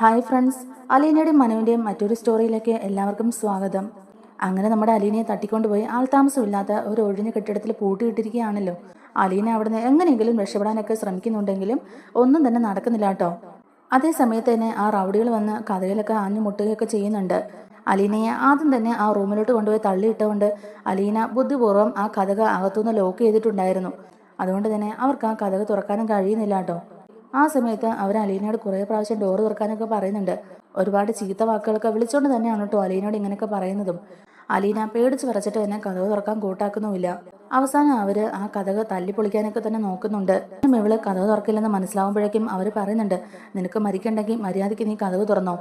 Hi friends അലീനയുടെയും മനുവിന്റെയും മറ്റൊരു സ്റ്റോറിയിലേക്ക് എല്ലാവർക്കും സ്വാഗതം. അങ്ങനെ നമ്മുടെ അലീനയെ തട്ടിക്കൊണ്ടുപോയി ആൾതാമസമില്ലാത്ത ഒരു ഒഴിഞ്ഞ കെട്ടിടത്തിൽ പൂട്ടിയിട്ടിരിക്കുകയാണല്ലോ. അലീന അവിടുന്ന് എങ്ങനെയെങ്കിലും രക്ഷപ്പെടാനൊക്കെ ശ്രമിക്കുന്നുണ്ടെങ്കിലും ഒന്നും തന്നെ നടക്കുന്നില്ല കേട്ടോ. അതേ സമയത്ത് തന്നെ ആ റൗഡികൾ വന്ന് കഥകളൊക്കെ ആഞ്ഞു മുട്ടുകയൊക്കെ ചെയ്യുന്നുണ്ട്. അലീനയെ ആദ്യം തന്നെ ആ റൂമിലോട്ട് കൊണ്ടുപോയി തള്ളിയിട്ടുകൊണ്ട് അലീന ബുദ്ധിപൂർവം ആ കഥക അകത്തുനിന്ന് ലോക്ക് ചെയ്തിട്ടുണ്ടായിരുന്നു. അതുകൊണ്ട് തന്നെ അവർക്ക് ആ കഥക തുറക്കാനും കഴിയുന്നില്ല കേട്ടോ. ആ സമയത്ത് അവർ അലീനയോട് കുറേ പ്രാവശ്യം ഡോർ തുറക്കാനൊക്കെ പറയുന്നുണ്ട്. ഒരുപാട് ചീത്ത വാക്കുകളൊക്കെ വിളിച്ചുകൊണ്ട് തന്നെയാണ് കേട്ടോ അലീനയോട് ഇങ്ങനെയൊക്കെ പറയുന്നതും. അലീന പേടിച്ച് വരച്ചിട്ട് തന്നെ കഥവ് തുറക്കാൻ കൂട്ടാക്കുന്നുമില്ല. അവസാനം അവർ ആ കഥക് തല്ലിപ്പൊളിക്കാനൊക്കെ തന്നെ നോക്കുന്നുണ്ട്. ഇവൾ കഥവ് തുറക്കില്ലെന്ന് മനസ്സിലാവുമ്പോഴേക്കും അവർ പറയുന്നുണ്ട് നിനക്ക് മരിക്കണ്ടെങ്കിൽ മര്യാദയ്ക്ക് നീ കഥവ് തുറന്നോ.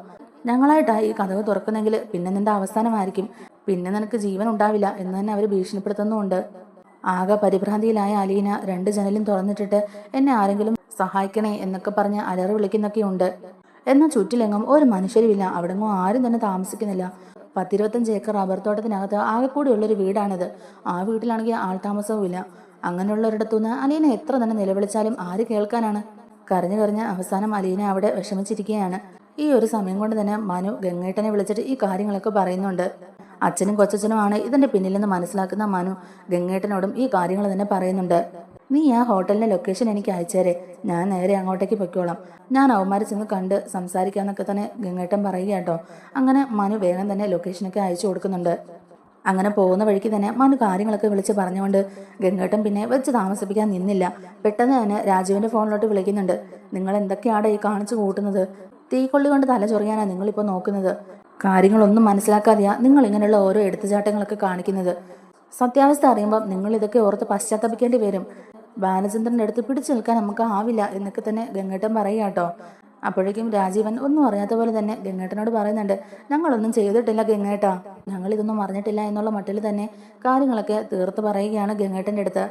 ഞങ്ങളായിട്ടാ ഈ കഥവ് തുറക്കുന്നെങ്കിൽ പിന്നെ നിന്റെ അവസാനമായിരിക്കും. പിന്നെ നിനക്ക് ജീവൻ ഉണ്ടാവില്ല എന്ന് തന്നെ അവർ ഭീഷണിപ്പെടുത്തുന്നുമുണ്ട്. ആകെ പരിഭ്രാന്തിയിലായ അലീന രണ്ട് ജനലും തുറന്നിട്ടിട്ട് എന്നെ ആരെങ്കിലും സഹായിക്കണേ എന്നൊക്കെ പറഞ്ഞ് അലറി വിളിക്കുന്നൊക്കെയുണ്ട്. എന്നാൽ ചുറ്റിലെങ്ങും ഒരു മനുഷ്യരുമില്ല. അവിടെങ്ങും ആരും തന്നെ താമസിക്കുന്നില്ല. പത്തിരുപത്തഞ്ച് ഏക്കർ റബ്ബർ തോട്ടത്തിനകത്ത് ആകെ കൂടിയുള്ളൊരു വീടാണിത്. ആ വീട്ടിലാണെങ്കിൽ ആൾ താമസവും ഇല്ല അങ്ങനെയുള്ളൊരിടത്തുനിന്ന് അലീന എത്ര തന്നെ നിലവിളിച്ചാലും ആര് കേൾക്കാനാണ്? കരഞ്ഞു കരഞ്ഞ് അവസാനം അലീന അവിടെ വിഷമിച്ചിരിക്കുകയാണ്. ഈ ഒരു സമയം കൊണ്ട് തന്നെ മനു ഗംഗേട്ടനെ വിളിച്ചിട്ട് ഈ കാര്യങ്ങളൊക്കെ പറയുന്നുണ്ട്. അച്ഛനും കൊച്ചച്ഛനുമാണ് ഇതിന്റെ പിന്നിലെന്ന് മനസ്സിലാക്കുന്ന മനു ഗംഗേട്ടനോടും ഈ കാര്യങ്ങൾ തന്നെ പറയുന്നുണ്ട്. നീ ആ ഹോട്ടലിന്റെ ലൊക്കേഷൻ എനിക്ക് അയച്ചേരെ. ഞാൻ നേരെ അങ്ങോട്ടേക്ക് പൊയ്ക്കോളാം. ഞാൻ അവന്മാരെ ചെന്ന് കണ്ട് സംസാരിക്കാന്നൊക്കെ തന്നെ ഗംഗേട്ടൻ പറയുക കേട്ടോ. അങ്ങനെ മനു വേഗം തന്നെ ലൊക്കേഷനൊക്കെ അയച്ചു കൊടുക്കുന്നുണ്ട്. അങ്ങനെ പോകുന്ന വഴിക്ക് തന്നെ മനു കാര്യങ്ങളൊക്കെ വിളിച്ച് പറഞ്ഞുകൊണ്ട് ഗംഗേട്ടൻ പിന്നെ വെച്ച് താമസിപ്പിക്കാൻ നിന്നില്ല. പെട്ടെന്ന് തന്നെ രാജുവിന്റെ ഫോണിലോട്ട് വിളിക്കുന്നുണ്ട്. നിങ്ങൾ എന്തൊക്കെയാണ് ഈ കാണിച്ചു കൂട്ടുന്നത്? തീക്കൊള്ളി കൊണ്ട് തല ചൊറിയാനാണ് നിങ്ങളിപ്പോൾ നോക്കുന്നത്? കാര്യങ്ങളൊന്നും മനസ്സിലാക്കാതെയാ നിങ്ങൾ ഇങ്ങനെയുള്ള ഓരോ എടുത്തുചാട്ടങ്ങളൊക്കെ കാണിക്കുന്നത്. സത്യാവസ്ഥ അറിയുമ്പോൾ നിങ്ങൾ ഇതൊക്കെ ഓർത്ത് പശ്ചാത്തപിക്കേണ്ടി വരും. ബാലചന്ദ്രന്റെ അടുത്ത് പിടിച്ചു നിൽക്കാൻ നമുക്ക് ആവില്ല എന്നൊക്കെ തന്നെ ഗംഗേട്ടൻ പറയുക കേട്ടോ. അപ്പോഴേക്കും രാജീവൻ ഒന്നും അറിയാത്ത പോലെ തന്നെ ഗംഗേട്ടനോട് പറയുന്നുണ്ട് ഞങ്ങളൊന്നും ചെയ്തിട്ടില്ല ഗംഗേട്ട. ഞങ്ങൾ ഇതൊന്നും അറിഞ്ഞിട്ടില്ല എന്നുള്ള മട്ടിൽ തന്നെ കാര്യങ്ങളൊക്കെ തീർത്ത് പറയുകയാണ് ഗംഗേട്ടന്റെ അടുത്ത്.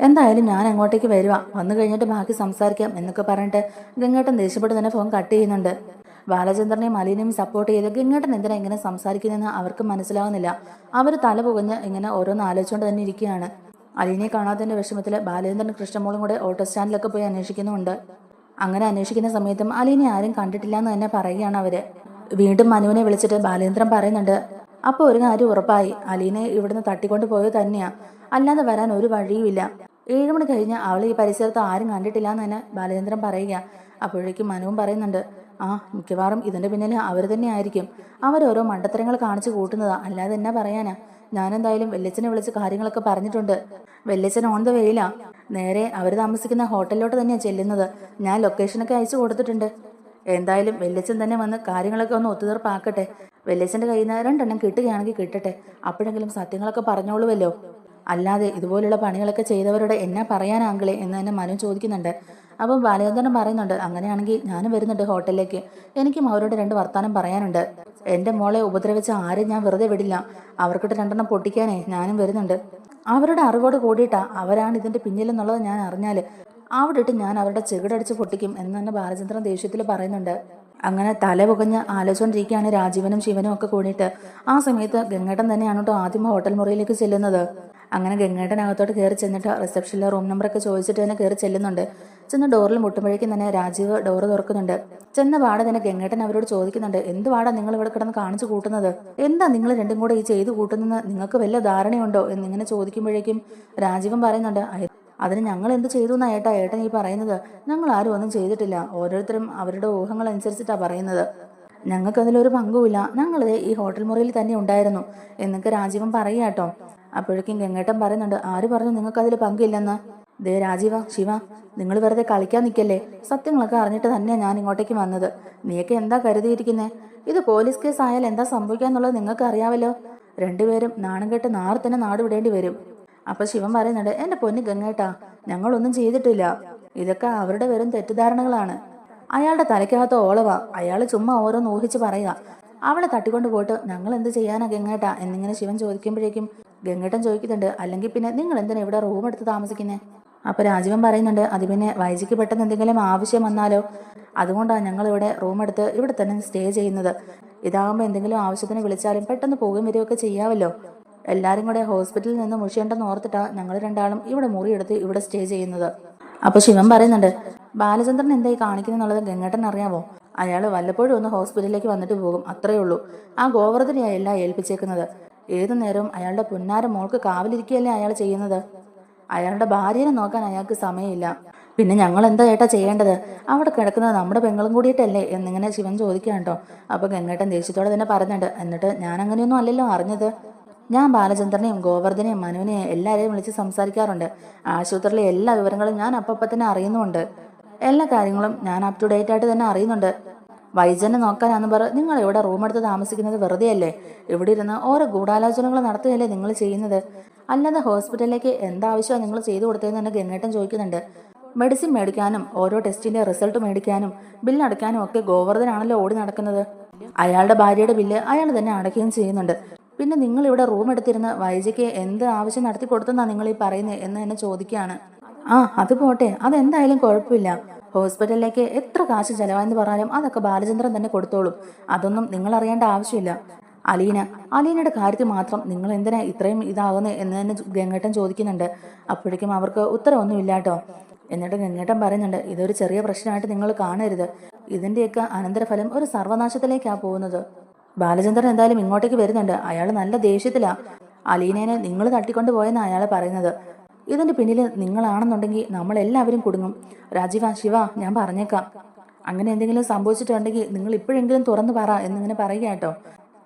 എന്തായാലും ഞാൻ അങ്ങോട്ടേക്ക് വരുവാ. വന്നു കഴിഞ്ഞിട്ട് ബാക്കി സംസാരിക്കാം എന്നൊക്കെ പറഞ്ഞിട്ട് ഗംഗേട്ടൻ ദേഷ്യപ്പെട്ട് തന്നെ ഫോൺ കട്ട് ചെയ്യുന്നുണ്ട്. ബാലചന്ദ്രനെയും അലീനെയും സപ്പോർട്ട് ചെയ്ത് ഗംഗേട്ടൻ എന്തിനാ ഇങ്ങനെ സംസാരിക്കുന്നതെന്ന് അവർക്ക് മനസ്സിലാവുന്നില്ല. അവർ തല പുകഞ്ഞ് ഇങ്ങനെ ഓരോന്ന് ആലോചിച്ചുകൊണ്ട് തന്നെ ഇരിക്കുകയാണ്. അലീനെ കാണാത്തതിന്റെ വിഷമത്തിൽ ബാലചന്ദ്രൻ കൃഷ്ണമോളും കൂടെ ഓട്ടോ സ്റ്റാൻഡിലൊക്കെ പോയി അന്വേഷിക്കുന്നുണ്ട് അങ്ങനെ അന്വേഷിക്കുന്ന സമയത്തും അലീനെ ആരും കണ്ടിട്ടില്ല എന്ന് തന്നെ പറയുകയാണ് അവർ. വീണ്ടും മനുവിനെ വിളിച്ചിട്ട് ബാലേന്ദ്രൻ പറയുന്നുണ്ട് അപ്പോൾ ഒരു കാര്യം ഉറപ്പായി അലീനെ ഇവിടുന്ന് തട്ടിക്കൊണ്ട് പോയത് തന്നെയാ. അല്ലാതെ വരാൻ ഒരു വഴിയുമില്ല. ഏഴ് മണി കഴിഞ്ഞ് അവൾ ഈ പരിസരത്ത് ആരും കണ്ടിട്ടില്ല എന്ന് തന്നെ ബാലേന്ദ്രൻ പറയുക. അപ്പോഴേക്കും മനുവും പറയുന്നുണ്ട് ആ മിക്കവാറും ഇതിന്റെ പിന്നിൽ അവർ തന്നെ ആയിരിക്കും. അവരോരോ മണ്ടത്തരങ്ങൾ കാണിച്ചു കൂട്ടുന്നതാ. അല്ലാതെ എന്നാ പറയാനാ? ഞാനെന്തായാലും വെല്ലച്ചനെ വിളിച്ച് കാര്യങ്ങളൊക്കെ പറഞ്ഞിട്ടുണ്ട്. വെല്ലച്ചൻ ഓൺ ദ വേയിലാ നേരെ അവർ താമസിക്കുന്ന ഹോട്ടലിലോട്ട് തന്നെയാണ് ചെല്ലുന്നത്. ഞാൻ ലൊക്കേഷനൊക്കെ അയച്ചു കൊടുത്തിട്ടുണ്ട്. എന്തായാലും വെല്ലച്ചൻ തന്നെ വന്ന് കാര്യങ്ങളൊക്കെ ഒന്ന് ഒത്തുതീർപ്പാക്കട്ടെ. വെല്ലച്ചന്റെ കയ്യിൽ നിന്ന് രണ്ടെണ്ണം കിട്ടുകയാണെങ്കിൽ കിട്ടട്ടെ. അപ്പോഴെങ്കിലും സത്യങ്ങളൊക്കെ പറഞ്ഞോളുമല്ലോ അല്ലാതെ ഇതുപോലുള്ള പണികളൊക്കെ ചെയ്തവരോട് എന്നാ പറയാനാ അങ്കിളെ എന്ന് തന്നെ മനു ചോദിക്കുന്നുണ്ട്. അപ്പം ബാലചന്ദ്രൻ പറയുന്നുണ്ട് അങ്ങനെയാണെങ്കിൽ ഞാനും വരുന്നുണ്ട് ഹോട്ടലിലേക്ക്. എനിക്കും അവരോട് രണ്ട് വർത്താനം പറയാനുണ്ട്. എന്റെ മോളെ ഉപദ്രവിച്ച ആരും ഞാൻ വെറുതെ വിടില്ല. അവർക്കിട്ട് രണ്ടെണ്ണം പൊട്ടിക്കാനേ ഞാനും വരുന്നുണ്ട്. അവരുടെ അറിവോട് കൂടിയിട്ടാ അവരാണ് ഇതിന്റെ പിന്നിലെന്നുള്ളത് ഞാൻ അറിഞ്ഞാൽ അവിടെ ഇട്ട് ഞാൻ അവരുടെ ചെകിടടിച്ച് പൊട്ടിക്കും എന്ന് തന്നെ ബാലചന്ദ്രൻ ദേഷ്യത്തിൽ പറയുന്നുണ്ട്. അങ്ങനെ തല പുകഞ്ഞ് ആലോചിച്ചുകൊണ്ടിരിക്കുകയാണ് രാജീവനും ശിവനും ഒക്കെ കൂടിയിട്ട്. ആ സമയത്ത് ഗംഗേട്ടൻ തന്നെയാണ് കേട്ടോ ആദ്യം ഹോട്ടൽ മുറിയിലേക്ക് ചെല്ലുന്നത്. അങ്ങനെ ഗംഗേട്ടൻ അകത്തോട്ട് കയറി ചെന്നിട്ട് റിസപ്ഷനിലെ റൂം നമ്പറൊക്കെ ചോദിച്ചിട്ട് തന്നെ കയറി ചെല്ലുന്നുണ്ട്. ചെന്ന് ഡോറിൽ മുട്ടുമ്പോഴേക്കും തന്നെ രാജീവ് ഡോറ് തുറക്കുന്നുണ്ട്. ചെന്ന പാടെ തന്നെ ഗംഗേട്ടൻ അവരോട് ചോദിക്കുന്നുണ്ട് എന്ത് പാടാ നിങ്ങൾ ഇവിടെ കിടന്ന് കാണിച്ചു കൂട്ടുന്നത്? എന്താ നിങ്ങൾ രണ്ടും കൂടെ ഈ ചെയ്തു കൂട്ടുന്നത് നിങ്ങൾക്ക് വല്ല ധാരണയുണ്ടോ? എന്നിങ്ങനെ ചോദിക്കുമ്പോഴേക്കും രാജീവൻ പറയുന്നുണ്ട് "അയ- അതിന് ഞങ്ങൾ എന്ത് ചെയ്തു എന്നാ ഏട്ടാ ഏട്ടൻ ഈ പറയുന്നത്? ഞങ്ങൾ ആരും ഒന്നും ചെയ്തിട്ടില്ല. ഓരോരുത്തരും അവരുടെ ഊഹങ്ങൾ അനുസരിച്ചിട്ടാ പറയുന്നത്. ഞങ്ങൾക്ക് അതിലൊരു പങ്കുമില്ല. ഞങ്ങളിത് ഈ ഹോട്ടൽ മുറിയിൽ തന്നെ ഉണ്ടായിരുന്നു. എന്നൊക്കെ രാജീവൻ പറയുക കേട്ടോ. അപ്പോഴേക്കും ഗംഗേട്ടൻ പറയുന്നുണ്ട് ആര് പറഞ്ഞു നിങ്ങൾക്ക് അതിൽ പങ്കില്ലെന്ന്? ദേ രാജീവ ശിവ നിങ്ങൾ വെറുതെ കളിക്കാൻ നിൽക്കല്ലേ സത്യങ്ങളൊക്കെ അറിഞ്ഞിട്ട് തന്നെയാണ് ഞാൻ ഇങ്ങോട്ടേക്ക് വന്നത്. നീയൊക്കെ എന്താ കരുതിയിരിക്കുന്നേ? ഇത് പോലീസ് കേസ് ആയാൽ എന്താ സംഭവിക്കാന്നുള്ളത് നിങ്ങൾക്ക് അറിയാമല്ലോ രണ്ടുപേരും നാണം കെട്ട് തന്നെ നാട് വിടേണ്ടി വരും. അപ്പൊ ശിവൻ പറയുന്നുണ്ട് എന്റെ പൊന്ന് ഗംഗേട്ടാ ഞങ്ങളൊന്നും ചെയ്തിട്ടില്ല. ഇതൊക്കെ അവരുടെ വെറും തെറ്റിദ്ധാരണകളാണ്. അയാളുടെ തലയ്ക്കകത്ത് ഓളവ. അയാൾ ചുമ്മാ ഓരോന്ന് ഊഹിച്ച് പറയുക. അവളെ തട്ടിക്കൊണ്ട് പോയിട്ട് ഞങ്ങൾ എന്ത് ചെയ്യാനാ ഗംഗേട്ടാ? എന്നിങ്ങനെ ശിവൻ ചോദിക്കുമ്പോഴേക്കും ഗംഗേട്ടൻ ചോദിക്കുന്നുണ്ട് അല്ലെങ്കിൽ പിന്നെ നിങ്ങൾ എന്തിനാ ഇവിടെ റൂം എടുത്ത് താമസിക്കുന്നത് അപ്പോൾ രാജീവൻ പറയുന്നുണ്ട് അത് പിന്നെ വൈജിക്ക് പെട്ടെന്ന് എന്തെങ്കിലും ആവശ്യം വന്നാലോ? അതുകൊണ്ടാണ് ഞങ്ങൾ ഇവിടെ റൂം എടുത്ത് ഇവിടെ തന്നെ സ്റ്റേ ചെയ്യുന്നത്. ഇതാകുമ്പോൾ എന്തെങ്കിലും ആവശ്യത്തിന് വിളിച്ചാലും പെട്ടെന്ന് പോകുകയും വരികയൊക്കെ ചെയ്യാമല്ലോ എല്ലാവരും കൂടെ ഹോസ്പിറ്റലിൽ നിന്ന് മുഷിയേണ്ടെന്ന് ഓർത്തിട്ടാണ് ഞങ്ങൾ രണ്ടാളും ഇവിടെ മുറിയെടുത്ത് ഇവിടെ സ്റ്റേ ചെയ്യുന്നത്. അപ്പോൾ ശിവൻ പറയുന്നുണ്ട് ബാലചന്ദ്രൻ എന്തായി കാണിക്കുന്നുള്ളത് ഗംഗേട്ടൻ അറിയാമോ അയാൾ വല്ലപ്പോഴും ഒന്ന് ഹോസ്പിറ്റലിലേക്ക് വന്നിട്ട് പോകും അത്രയേ ഉള്ളൂ. ആ ഗോവർദ്ധനെയാണ് എല്ലാം ഏൽപ്പിച്ചേക്കുന്നത്. ഏതു നേരവും അയാളുടെ പുന്നാര മോൾക്ക് കാവലിരിക്കുകയല്ലേ അയാൾ ചെയ്യുന്നത്? അയാളുടെ ഭാര്യനെ നോക്കാൻ അയാൾക്ക് സമയമില്ല. പിന്നെ ഞങ്ങൾ എന്താ ഏട്ടാ ചെയ്യേണ്ടത്? അവിടെ കിടക്കുന്നത് നമ്മുടെ പെങ്ങളും കൂടിയിട്ടല്ലേ എന്നിങ്ങനെ ശിവൻ ചോദിക്കുകയാണ് കേട്ടോ. അപ്പോൾ ഗംഗേട്ടൻ ദേഷ്യത്തോടെ തന്നെ പറഞ്ഞിട്ട് എന്നിട്ട് ഞാൻ അങ്ങനെയൊന്നും അല്ലല്ലോ അറിഞ്ഞത്. ഞാൻ ബാലചന്ദ്രനെയും ഗോവർദ്ധനെയും മനുവിനെയും എല്ലാവരെയും വിളിച്ച് സംസാരിക്കാറുണ്ട്. ആശുപത്രിയിലെ എല്ലാ വിവരങ്ങളും ഞാൻ അപ്പം തന്നെ അറിയുന്നുമുണ്ട്. എല്ലാ കാര്യങ്ങളും ഞാൻ അപ് ടു ഡേറ്റ് ആയിട്ട് തന്നെ അറിയുന്നുണ്ട്. വൈജനെ നോക്കാനാന്ന് പറ നിങ്ങൾ ഇവിടെ റൂം എടുത്ത് താമസിക്കുന്നത് വെറുതെയല്ലേ? ഇവിടെ ഇരുന്ന് ഓരോ ഗൂഢാലോചനകൾ നടത്തുകയല്ലേ നിങ്ങൾ ചെയ്യുന്നത്? അല്ലാതെ ഹോസ്പിറ്റലിലേക്ക് എന്താവശ്യമാണ് നിങ്ങൾ ചെയ്തു കൊടുത്തതെന്ന് തന്നെ ഗംഗേട്ടൻ ചോദിക്കുന്നുണ്ട്. മെഡിസിൻ മേടിക്കാനും ഓരോ ടെസ്റ്റിന്റെ റിസൾട്ട് മേടിക്കാനും ബില്ല് അടയ്ക്കാനും ഒക്കെ ഗോവർദ്ധനാണല്ലോ ഓടി നടക്കുന്നത്. അയാളുടെ ഭാര്യയുടെ ബില്ല് അയാൾ തന്നെ അടയ്ക്കുകയും ചെയ്യുന്നുണ്ട്. പിന്നെ നിങ്ങൾ ഇവിടെ റൂം എടുത്തിരുന്ന് വൈജയ്ക്ക് എന്ത് ആവശ്യം നടത്തി കൊടുത്തെന്നാണ് നിങ്ങൾ ഈ പറയുന്നത് എന്ന് എന്നെ ചോദിക്കുകയാണ്. ആ അത് പോട്ടെ. അതെന്തായാലും കുഴപ്പമില്ല. ഹോസ്പിറ്റലിലേക്ക് എത്ര കാശ് ചെലവായെന്ന് പറഞ്ഞാലും അതൊക്കെ ബാലചന്ദ്രൻ തന്നെ കൊടുത്തോളും. അതൊന്നും നിങ്ങൾ അറിയേണ്ട ആവശ്യമില്ല. അലീന അലീനയുടെ കാര്യത്തിൽ മാത്രം നിങ്ങൾ എന്തിനാ ഇത്രയും ഇതാകുന്നത് എന്ന് തന്നെ ഗംഗേട്ടൻ ചോദിക്കുന്നുണ്ട്. അപ്പോഴേക്കും അവർക്ക് ഉത്തരവൊന്നുമില്ല കേട്ടോ എന്നിട്ട് ഗംഗേട്ടൻ പറയുന്നുണ്ട് ഇതൊരു ചെറിയ പ്രശ്നമായിട്ട് നിങ്ങൾ കാണരുത്. ഇതിന്റെയൊക്കെ അനന്തരഫലം ഒരു സർവനാശത്തിലേക്കാണ് പോകുന്നത്. ബാലചന്ദ്രൻ എന്തായാലും ഇങ്ങോട്ടേക്ക് വരുന്നുണ്ട്. അയാൾ നല്ല ദേഷ്യത്തിലാണ് അലീനേനെ നിങ്ങൾ തട്ടിക്കൊണ്ട് പോയെന്ന് അയാൾ പറയുന്നത്. ഇതിന്റെ പിന്നിൽ നിങ്ങളാണെന്നുണ്ടെങ്കിൽ നമ്മളെല്ലാവരും കുടുങ്ങും. രാജീവ ശിവ ഞാൻ പറഞ്ഞേക്കാം. അങ്ങനെ എന്തെങ്കിലും സംഭവിച്ചിട്ടുണ്ടെങ്കിൽ നിങ്ങൾ ഇപ്പോഴെങ്കിലും തുറന്നു പറ എന്നിങ്ങനെ പറയുക കേട്ടോ.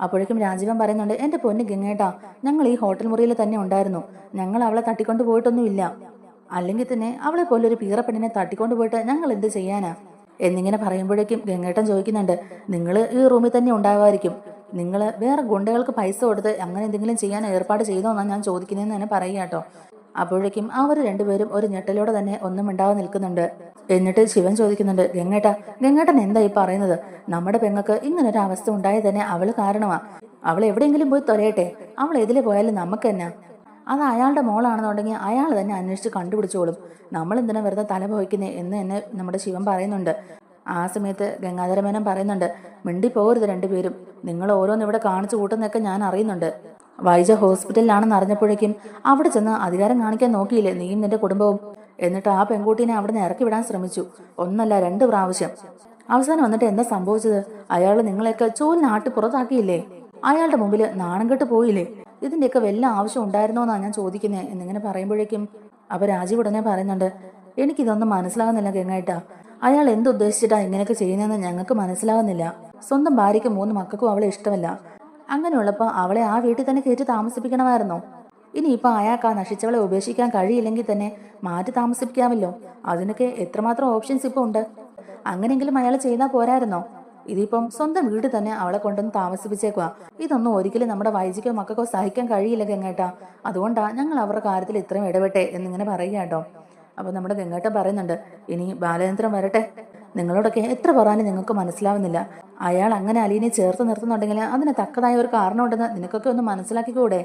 അപ്പോഴേക്കും രാജീവൻ പറയുന്നുണ്ട് എന്റെ പൊന്ന് ഗംഗേട്ടാ ഞങ്ങൾ ഈ ഹോട്ടൽ മുറിയിൽ തന്നെ ഉണ്ടായിരുന്നു. ഞങ്ങൾ അവളെ തട്ടിക്കൊണ്ട് പോയിട്ടൊന്നുമില്ല. അല്ലെങ്കിൽ തന്നെ അവളെ പോലെ ഒരു പീറപ്പെണ്ണിനെ തട്ടിക്കൊണ്ട് പോയിട്ട് ഞങ്ങൾ എന്ത് ചെയ്യാനാ? എന്നിങ്ങനെ പറയുമ്പോഴേക്കും ഗംഗേട്ടൻ ചോദിക്കുന്നുണ്ട് നിങ്ങൾ ഈ റൂമിൽ തന്നെ ഉണ്ടാകുമായിരിക്കും നിങ്ങൾ വേറെ ഗുണ്ടകൾക്ക് പൈസ കൊടുത്ത് അങ്ങനെ എന്തെങ്കിലും ചെയ്യാൻ ഏർപ്പാട് ചെയ്തോ എന്നാണ് ഞാൻ ചോദിക്കുന്നതെന്ന് തന്നെ പറയുക കേട്ടോ. അപ്പോഴേക്കും അവർ രണ്ടുപേരും ഒരു ഞെട്ടലോടെ തന്നെ ഒന്നും മിണ്ടാതെ നിൽക്കുന്നുണ്ട്. എന്നിട്ട് ശിവൻ ചോദിക്കുന്നുണ്ട് ഗംഗേട്ട ഗംഗേട്ടൻ എന്താ ഈ പറയുന്നത്? നമ്മുടെ പെങ്ങൾക്ക് ഇങ്ങനൊരു അവസ്ഥ ഉണ്ടായത് തന്നെ അവൾ കാരണമാ. അവൾ എവിടെയെങ്കിലും പോയി തൊലയട്ടെ. അവൾ എതിലെ പോയാലും നമുക്ക് തന്നെ. അത് അയാളുടെ മോളാണെന്നുണ്ടെങ്കിൽ അയാൾ തന്നെ അന്വേഷിച്ച് കണ്ടുപിടിച്ചോളും. നമ്മൾ എന്തിനാ വെറുതെ തല പോയിക്കുന്നേ എന്ന് തന്നെ നമ്മുടെ ശിവൻ പറയുന്നുണ്ട്. ആ സമയത്ത് ഗംഗാധരമേനൻ പറയുന്നുണ്ട് മിണ്ടി പോകരുത് രണ്ടുപേരും. നിങ്ങൾ ഓരോന്ന് ഇവിടെ കാണിച്ചു കൂട്ടുന്നൊക്കെ ഞാൻ അറിയുന്നുണ്ട്. വൈജ ഹോസ്പിറ്റലിലാണെന്ന് അറിഞ്ഞപ്പോഴേക്കും അവിടെ ചെന്ന് അധികാരം കാണിക്കാൻ നോക്കിയില്ലേ നീയും നിന്റെ കുടുംബവും? എന്നിട്ട് ആ പെൺകുട്ടീനെ അവിടെ നിന്ന് ഇറക്കി വിടാൻ ശ്രമിച്ചു. ഒന്നല്ല രണ്ട് പ്രാവശ്യം. അവസാനം വന്നിട്ട് എന്താ സംഭവിച്ചത്? അയാൾ നിങ്ങളെയൊക്കെ ചോലിനാട്ടി പുറത്താക്കിയില്ലേ? അയാളുടെ മുമ്പിൽ നാണം കെട്ട് പോയില്ലേ? ഇതിന്റെയൊക്കെ വല്ല ആവശ്യം ഉണ്ടായിരുന്നോ എന്നാണ് ഞാൻ ചോദിക്കുന്നത് എന്നിങ്ങനെ പറയുമ്പോഴേക്കും അപ്പൊ രാജീവ് ഉടനെ പറയുന്നുണ്ട് എനിക്കിതൊന്നും മനസ്സിലാകുന്നില്ല ഗംഗായിട്ടാ. അയാൾ എന്തുദ്ദേശിച്ചിട്ടാ ഇങ്ങനെയൊക്കെ ചെയ്യുന്നതെന്ന് ഞങ്ങൾക്ക് മനസ്സിലാകുന്നില്ല. സ്വന്തം ഭാര്യയ്ക്ക് മൂന്ന് മക്കൾക്കും അവളെ ഇഷ്ടമല്ല. അങ്ങനെയുള്ളപ്പോൾ അവളെ ആ വീട്ടിൽ തന്നെ കയറ്റി താമസിപ്പിക്കണമായിരുന്നോ. ഇനിയിപ്പോൾ അയാൾക്ക് ആ നശിച്ചവളെ ഉപേക്ഷിക്കാൻ കഴിയില്ലെങ്കിൽ തന്നെ മാറ്റി താമസിപ്പിക്കാമല്ലോ. അതിനൊക്കെ എത്രമാത്രം ഓപ്ഷൻസ് ഇപ്പോൾ ഉണ്ട്. അങ്ങനെയെങ്കിലും അയാൾ ചെയ്താൽ പോരായിരുന്നോ? ഇതിപ്പം സ്വന്തം വീട് തന്നെ അവളെ കൊണ്ടൊന്ന് താമസിപ്പിച്ചേക്കുക ഇതൊന്നും ഒരിക്കലും നമ്മുടെ വൈജിക്കോ മക്കൾക്കോ സഹിക്കാൻ കഴിയില്ല ഗംഗേട്ടാ. അതുകൊണ്ടാ ഞങ്ങൾ അവരുടെ കാര്യത്തിൽ ഇത്രയും ഇടപെട്ടെ എന്നിങ്ങനെ പറയുക കേട്ടോ അപ്പോൾ നമ്മുടെ ഗംഗേട്ടൻ പറയുന്നുണ്ട് ഇനി ബാലചന്ദ്രൻ വരട്ടെ. നിങ്ങളോടൊക്കെ എത്ര പറഞ്ഞാലും നിങ്ങൾക്ക് മനസ്സിലാവുന്നില്ല. അയാൾ അങ്ങനെ അലീനെ ചേർത്ത് നിർത്തുന്നുണ്ടെങ്കിൽ അതിന് തക്കതായ ഒരു കാരണമുണ്ടെന്ന് നിനക്കൊക്കെ ഒന്ന് മനസ്സിലാക്കിക്കൂടെ?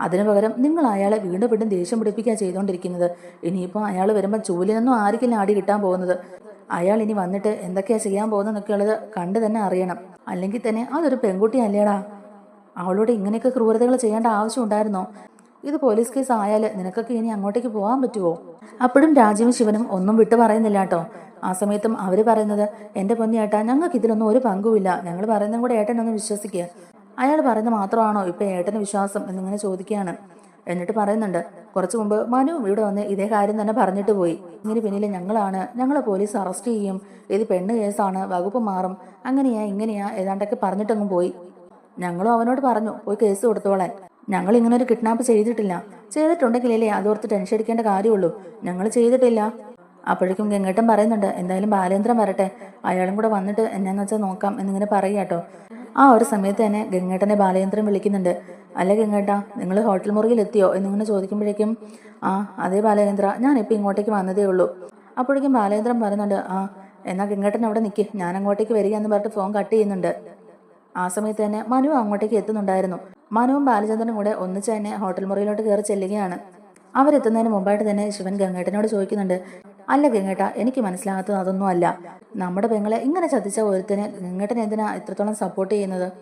അതിനു പകരം നിങ്ങൾ അയാളെ വീണ്ടും വീണ്ടും ദേഷ്യം പിടിപ്പിക്കുക ചെയ്തുകൊണ്ടിരിക്കുന്നത് ഇനിയിപ്പോൾ അയാൾ വരുമ്പോൾ ചൂലിനൊന്നും ആർക്കില്ല ആടി കിട്ടാൻ പോകുന്നത്. അയാൾ ഇനി വന്നിട്ട് എന്തൊക്കെയാ ചെയ്യാൻ പോകുന്നതെന്നൊക്കെ ഉള്ളത് കണ്ടു തന്നെ അറിയണം. അല്ലെങ്കിൽ തന്നെ അതൊരു പെൺകുട്ടി അല്ലേടാ അവളോട് ഇങ്ങനെയൊക്കെ ക്രൂരതകൾ ചെയ്യേണ്ട ആവശ്യം ഉണ്ടായിരുന്നോ? ഇത് പോലീസ് കേസ് ആയാൽ നിനക്കൊക്കെ ഇനി അങ്ങോട്ടേക്ക് പോകാൻ പറ്റുമോ അപ്പോഴും രാജീവും ശിവനും ഒന്നും വിട്ടു പറയുന്നില്ല കേട്ടോ. ആ സമയത്തും അവർ പറയുന്നത് എന്റെ പൊന്നിയേട്ടാ ഞങ്ങൾക്ക് ഇതിലൊന്നും ഒരു പങ്കുമില്ല. ഞങ്ങൾ പറയുന്നതും കൂടെ ഏട്ടനൊന്ന് വിശ്വസിക്കുക അയാൾ പറയുന്നത് മാത്രമാണോ ഇപ്പം ഏട്ടന് വിശ്വാസം എന്നിങ്ങനെ ചോദിക്കുകയാണ്. എന്നിട്ട് പറയുന്നുണ്ട് കുറച്ചു മുമ്പ് മനു ഇവിടെ വന്ന് ഇതേ കാര്യം തന്നെ പറഞ്ഞിട്ട് പോയി. ഇങ്ങനെ പിന്നിൽ ഞങ്ങളാണ്. ഞങ്ങളെ പോലീസ് അറസ്റ്റ് ചെയ്യും. ഇത് പെണ്ണ് കേസാണ്. വകുപ്പ് മാറും. അങ്ങനെയാ ഇങ്ങനെയാ ഏതാണ്ടൊക്കെ പറഞ്ഞിട്ടങ്ങ് പോയി. ഞങ്ങളും അവനോട് പറഞ്ഞു പോയി കേസ് കൊടുത്തോളാൻ. ഞങ്ങൾ ഇങ്ങനെ ഒരു കിഡ്നാപ്പ് ചെയ്തിട്ടില്ല. ചെയ്തിട്ടുണ്ടെങ്കിലല്ലേ അതോർത്ത് ടെൻഷൻ അടിക്കേണ്ട കാര്യമുള്ളൂ. ഞങ്ങൾ ചെയ്തിട്ടില്ല. അപ്പോഴേക്കും ഗംഗേട്ടൻ പറയുന്നുണ്ട് എന്തായാലും ബാലേന്ദ്രൻ വരട്ടെ. അയാളും കൂടെ വന്നിട്ട് എന്നാന്ന് വെച്ചാൽ നോക്കാം എന്നിങ്ങനെ പറയാട്ടോ ആ ഒരു സമയത്ത് തന്നെ ഗംഗേട്ടനെ ബാലേന്ദ്രൻ വിളിക്കുന്നുണ്ട് അല്ല ഗംഗേട്ട നിങ്ങൾ ഹോട്ടൽ മുറിയിൽ എത്തിയോ എന്നിങ്ങനെ ചോദിക്കുമ്പോഴേക്കും ആ അതേ ബാലേന്ദ്ര ഇപ്പം ഇങ്ങോട്ടേക്ക് വന്നതേ ഉള്ളൂ. അപ്പോഴേക്കും ബാലേന്ദ്രൻ പറയുന്നുണ്ട് ആ എന്നാൽ ഗംഗേട്ടൻ അവിടെ നിൽക്കി ഞാൻ അങ്ങോട്ടേക്ക് വരിക എന്ന് പറഞ്ഞിട്ട് ഫോൺ കട്ട് ചെയ്യുന്നുണ്ട്. ആ സമയത്ത് തന്നെ മനു അങ്ങോട്ടേക്ക് എത്തുന്നുണ്ടായിരുന്നു. മനുവും ബാലചന്ദ്രനും കൂടെ ഒന്നിച്ച് തന്നെ ഹോട്ടൽ മുറിയിലോട്ട് കയറി ചെല്ലുകയാണ്. അവരെത്തുന്നതിന് മുമ്പായിട്ട് തന്നെ ശിവൻ ഗംഗേട്ടനോട് ചോദിക്കുന്നുണ്ട് അല്ല ഗംഗേട്ട എനിക്ക് മനസ്സിലാകാത്തത് അതൊന്നും അല്ല. നമ്മുടെ പെങ്ങളെ ഇങ്ങനെ ചതിച്ച ഒരുത്തിനെ ഗംഗേട്ടൻ എന്തിനാ ഇത്രത്തോളം സപ്പോർട്ട് ചെയ്യുന്നത്?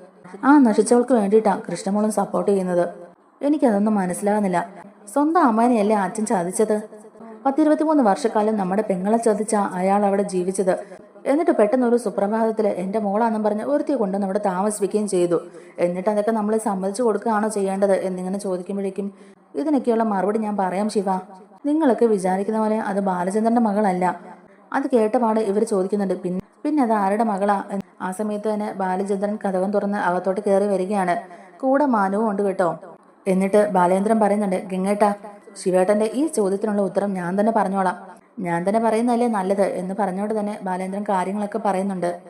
ആ നശിച്ചവൾക്ക് വേണ്ടിയിട്ടാ കൃഷ്ണമോളും സപ്പോർട്ട് ചെയ്യുന്നത്. എനിക്കതൊന്നും മനസ്സിലാകുന്നില്ല. സ്വന്തം അമ്മേനെയല്ലേ അച്ഛൻ ചതിച്ചത്? പത്തിരുപത്തിമൂന്ന് വർഷക്കാലം നമ്മുടെ പെങ്ങളെ ചതിച്ച അയാൾ അവിടെ ജീവിച്ചത്. എന്നിട്ട് പെട്ടെന്ന് ഒരു സുപ്രഭാതത്തിൽ എന്റെ മോളാണെന്നും പറഞ്ഞ് ഒരുത്തി കൊണ്ട് അവിടെ താമസിപ്പിക്കുകയും ചെയ്തു. എന്നിട്ട് അതൊക്കെ നമ്മൾ സമ്മതിച്ചു കൊടുക്കുകയാണോ ചെയ്യേണ്ടത്? എന്നിങ്ങനെ ചോദിക്കുമ്പോഴേക്കും ഇതിനൊക്കെയുള്ള മറുപടി ഞാൻ പറയാം ശിവ. നിങ്ങളൊക്കെ വിചാരിക്കുന്ന പോലെ അത് ബാലചന്ദ്രന്റെ മകളല്ല. അത് കേട്ടപാട് ഇവർ ചോദിക്കുന്നുണ്ട്. പിന്നെ പിന്നെ അത് ആരുടെ മകളാ? ആ സമയത്ത് തന്നെ ബാലചന്ദ്രൻ കഥകം തുറന്ന് അകത്തോട്ട് കയറി വരികയാണ്. കൂടെ മാനവും ഉണ്ട് കേട്ടോ. എന്നിട്ട് ബാലേന്ദ്രൻ പറയുന്നുണ്ട് ഗംഗേട്ട ശിവേട്ടന്റെ ഈ ചോദ്യത്തിനുള്ള ഉത്തരം ഞാൻ തന്നെ പറഞ്ഞോളാം. ഞാൻ തന്നെ പറയുന്നതല്ലേ നല്ലത് എന്ന് പറഞ്ഞുകൊണ്ട് തന്നെ ബാലേന്ദ്രൻ കാര്യങ്ങളൊക്കെ പറയുന്നുണ്ട്.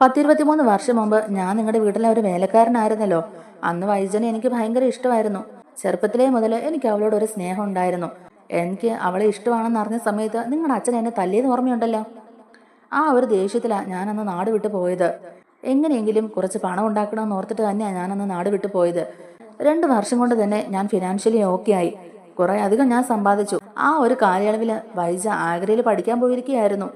പത്തിരുപത്തിമൂന്ന് വർഷം മുമ്പ് ഞാൻ നിങ്ങളുടെ വീട്ടിലെ ഒരു വേലക്കാരനായിരുന്നല്ലോ. അന്ന് വൈജനെ എനിക്ക് ഭയങ്കര ഇഷ്ടമായിരുന്നു. ചെറുപ്പത്തിലേ മുതൽ എനിക്ക് അവളോട് ഒരു സ്നേഹം ഉണ്ടായിരുന്നു. എനിക്ക് അവളെ ഇഷ്ടമാണെന്ന് അറിഞ്ഞ സമയത്ത് നിങ്ങളുടെ അച്ഛൻ എന്നെ തല്ലിയെന്ന് ഓർമ്മയുണ്ടല്ലോ. ആ ഒരു ദേഷ്യത്തിലാണ് ഞാനന്ന് നാട് വിട്ടു പോയത്. എങ്ങനെയെങ്കിലും കുറച്ച് പണം ഉണ്ടാക്കണമെന്ന് ഓർത്തിട്ട് തന്നെയാണ് ഞാനന്ന് നാട് വിട്ടു പോയത്. രണ്ട് വർഷം കൊണ്ട് തന്നെ ഞാൻ ഫിനാൻഷ്യലി ഓക്കെ ആയി. കുറെ അധികം ഞാൻ സമ്പാദിച്ചു. ആ ഒരു കാലയളവിൽ വൈജ ആഗ്രയിൽ പഠിക്കാൻ പോയിരിക്കുകയായിരുന്നു.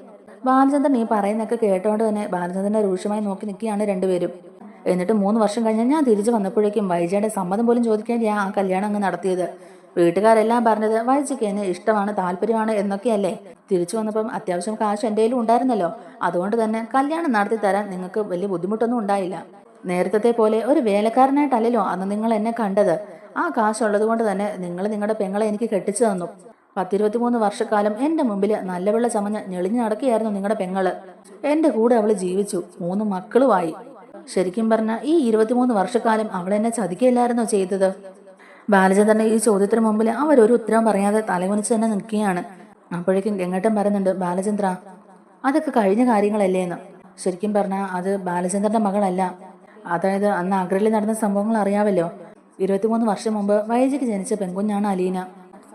ബാലചന്ദ്രൻ ഈ പറയുന്നൊക്കെ കേട്ടോണ്ട് തന്നെ ബാലചന്ദ്രനെ രൂക്ഷമായി നോക്കി നിൽക്കുകയാണ് രണ്ടുപേരും. എന്നിട്ട് മൂന്ന് വർഷം കഴിഞ്ഞ് ഞാൻ തിരിച്ചു വന്നപ്പോഴേക്കും വൈജയുടെ സമ്മതം പോലും ചോദിക്കാതെയാണ് ആ കല്യാണം അങ്ങ് നടത്തിയത്. വീട്ടുകാരെല്ലാം പറഞ്ഞത് വൈജയ്ക്ക് എന്നെ ഇഷ്ടമാണ് താല്പര്യമാണ് എന്നൊക്കെയല്ലേ? തിരിച്ചു വന്നപ്പം അത്യാവശ്യം കാശ് എന്റെ കയ്യിലും ഉണ്ടായിരുന്നല്ലോ. അതുകൊണ്ട് തന്നെ കല്യാണം നടത്തി തരാൻ നിങ്ങൾക്ക് വലിയ ബുദ്ധിമുട്ടൊന്നും ഉണ്ടായില്ല. നേരത്തെ പോലെ ഒരു വേലക്കാരനായിട്ടല്ലല്ലോ അന്ന് നിങ്ങൾ എന്നെ കണ്ടത്. ആ കാശുള്ളത് കൊണ്ട് തന്നെ നിങ്ങൾ നിങ്ങളുടെ പെങ്ങളെ എനിക്ക് കെട്ടിച്ചു തന്നു. പത്തിരുപത്തിമൂന്ന് വർഷക്കാലം എന്റെ മുമ്പിൽ നല്ല വെള്ള ചമഞ്ഞ് ഞെളിഞ്ഞു നടക്കുകയായിരുന്നു നിങ്ങളുടെ പെങ്ങൾ. എന്റെ കൂടെ അവൾ ജീവിച്ചു. മൂന്ന് മക്കളുമായി. ശരിക്കും പറഞ്ഞ ഈ ഇരുപത്തിമൂന്ന് വർഷക്കാലം അവൾ എന്നെ ചതിക്കുകയില്ലായിരുന്നോ ചെയ്തത്? ബാലചന്ദ്രന്റെ ഈ ചോദ്യത്തിന് മുമ്പിൽ ഒരു ഉത്തരം പറയാതെ തലകുനിച്ച് തന്നെ നിൽക്കുകയാണ്. അപ്പോഴേക്കും ഗംഗട്ടൻ പറയുന്നുണ്ട് ബാലചന്ദ്ര അതൊക്കെ കഴിഞ്ഞ കാര്യങ്ങളല്ലേ എന്ന്. ശരിക്കും പറഞ്ഞാൽ അത് ബാലചന്ദ്രന്റെ മകളല്ല. അതായത് അന്ന് ആഗ്രയിൽ നടന്ന സംഭവങ്ങൾ അറിയാമല്ലോ ഇരുപത്തിമൂന്ന് വർഷം മുമ്പ് വയജിക്ക് ജനിച്ച പെൺകുഞ്ഞാണ് അലീന.